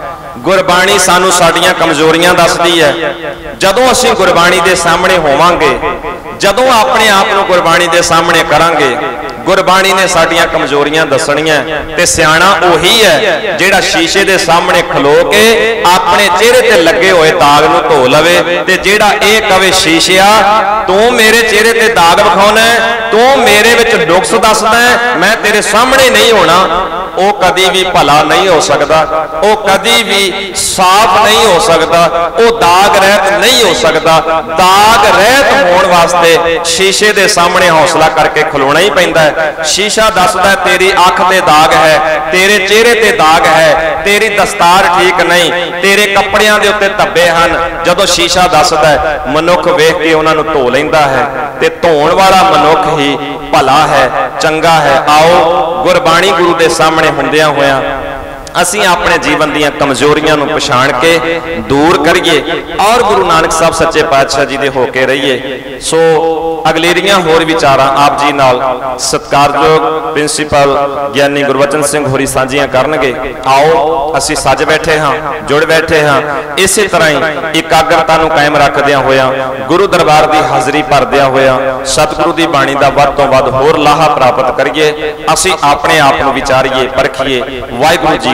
ਗੁਰਬਾਣੀ ਸਾਨੂੰ ਸਾਡੀਆਂ ਕਮਜ਼ੋਰੀਆਂ ਦੱਸਦੀ ਹੈ। ਜਦੋਂ ਅਸੀਂ ਗੁਰਬਾਣੀ ਦੇ ਸਾਹਮਣੇ ਹੋਵਾਂਗੇ, ਜਦੋਂ ਆਪਣੇ ਆਪ ਨੂੰ ਗੁਰਬਾਣੀ ਦੇ ਸਾਹਮਣੇ ਕਰਾਂਗੇ ਗੁਰਬਾਣੀ ਨੇ ਸਾਡੀਆਂ ਕਮਜ਼ੋਰੀਆਂ ਦੱਸਣੀਆਂ ਤੇ ਸਿਆਣਾ ਉਹੀ ਹੈ ਜਿਹੜਾ ਸ਼ੀਸ਼ੇ ਦੇ ਸਾਹਮਣੇ ਖਲੋ ਕੇ ਆਪਣੇ ਚਿਹਰੇ ਤੇ ਲੱਗੇ ਹੋਏ ਦਾਗ ਨੂੰ ਧੋ ਲਵੇ ਤੇ ਜਿਹੜਾ ਇਹ ਕਵੇ, ਸ਼ੀਸ਼ਿਆ, ਤੂੰ ਮੇਰੇ ਚਿਹਰੇ ਤੇ ਦਾਗ ਵਿਖਾਉਣਾ ਤੂੰ ਮੇਰੇ ਵਿੱਚ ਨੁਕਸ ਦੱਸਦਾ ਮੈਂ ਤੇਰੇ ਸਾਹਮਣੇ ਨਹੀਂ ਹੋਣਾ। ਉਹ ਕਦੀ ਵੀ ਭਲਾ ਨਹੀਂ ਹੋ ਸਕਦਾ, ਉਹ ਕਦੀ ਵੀ ਸਾਫ਼ ਨਹੀਂ ਹੋ ਸਕਦਾ, ਉਹ ਦਾਗ ਰਹਿਤ ਨਹੀਂ ਹੋ ਸਕਦਾ। ਦਾਗ ਰਹਿਤ ਹੋਣ ਵਾਸਤੇ ਸ਼ੀਸ਼ੇ ਦੇ ਸਾਹਮਣੇ ਹੌਸਲਾ ਕਰਕੇ ਖਲੋਣਾ ਹੀ ਪੈਂਦਾ ਹੈ। ਸ਼ੀਸ਼ਾ ਦੱਸਦਾ ਤੇਰੀ ਅੱਖ ਤੇ ਦਾਗ ਹੈ, ਤੇਰੇ ਚਿਹਰੇ ਤੇ ਦਾਗ ਹੈ, ਤੇਰੀ ਦਸਤਾਰ ਠੀਕ ਨਹੀਂ, ਤੇਰੇ ਕੱਪੜਿਆਂ ਦੇ ਉੱਤੇ ਧੱਬੇ ਹਨ। ਜਦੋਂ ਸ਼ੀਸ਼ਾ ਦੱਸਦਾ ਮਨੁੱਖ ਵੇਖ ਕੇ ਉਹਨਾਂ ਨੂੰ ਧੋ ਲੈਂਦਾ ਹੈ ਤੇ ਧੋਣ ਵਾਲਾ ਮਨੁੱਖ ਹੀ ਭਲਾ ਹੈ, ਚੰਗਾ ਹੈ। ਆਓ, ਗੁਰਬਾਣੀ ਗੁਰੂ ਦੇ ਸਾਹਮਣੇ ਹੁੰਦਿਆਂ ਹੋਇਆਂ ਅਸੀਂ ਆਪਣੇ ਜੀਵਨ ਦੀਆਂ ਕਮਜ਼ੋਰੀਆਂ ਨੂੰ ਪਛਾਣ ਕੇ ਦੂਰ ਕਰੀਏ ਔਰ ਗੁਰੂ ਨਾਨਕ ਸਾਹਿਬ ਸੱਚੇ ਪਾਤਸ਼ਾਹ ਜੀ ਦੇ ਹੋ ਕੇ ਰਹੀਏ। ਸੋ ਅਗਲੇਰੀਆਂ ਹੋਰ ਵਿਚਾਰਾਂ ਆਪ ਜੀ ਨਾਲ ਸਤਿਕਾਰਯੋਗ ਪ੍ਰਿੰਸੀਪਲ ਗਿਆਨੀ ਗੁਰਵਚਨ ਸਿੰਘ ਹੋਰੀ ਸਾਂਝੀਆਂ ਕਰਨਗੇ। ਆਓ ਅਸੀਂ ਸੱਜ ਬੈਠੇ ਹਾਂ, ਜੁੜ ਬੈਠੇ ਹਾਂ। ਇਸੇ ਤਰ੍ਹਾਂ ਹੀ ਇਕਾਗਰਤਾ ਨੂੰ ਕਾਇਮ ਰੱਖਦਿਆਂ ਹੋਇਆਂ, ਗੁਰੂ ਦਰਬਾਰ ਦੀ ਹਾਜ਼ਰੀ ਭਰਦਿਆਂ ਹੋਇਆਂ, ਸਤਿਗੁਰੂ ਦੀ ਬਾਣੀ ਦਾ ਵੱਧ ਤੋਂ ਵੱਧ ਹੋਰ ਲਾਹਾ ਪ੍ਰਾਪਤ ਕਰੀਏ। ਅਸੀਂ ਆਪਣੇ ਆਪ ਨੂੰ ਵਿਚਾਰੀਏ, ਪਰਖੀਏ। ਵਾਹਿਗੁਰੂ ਜੀ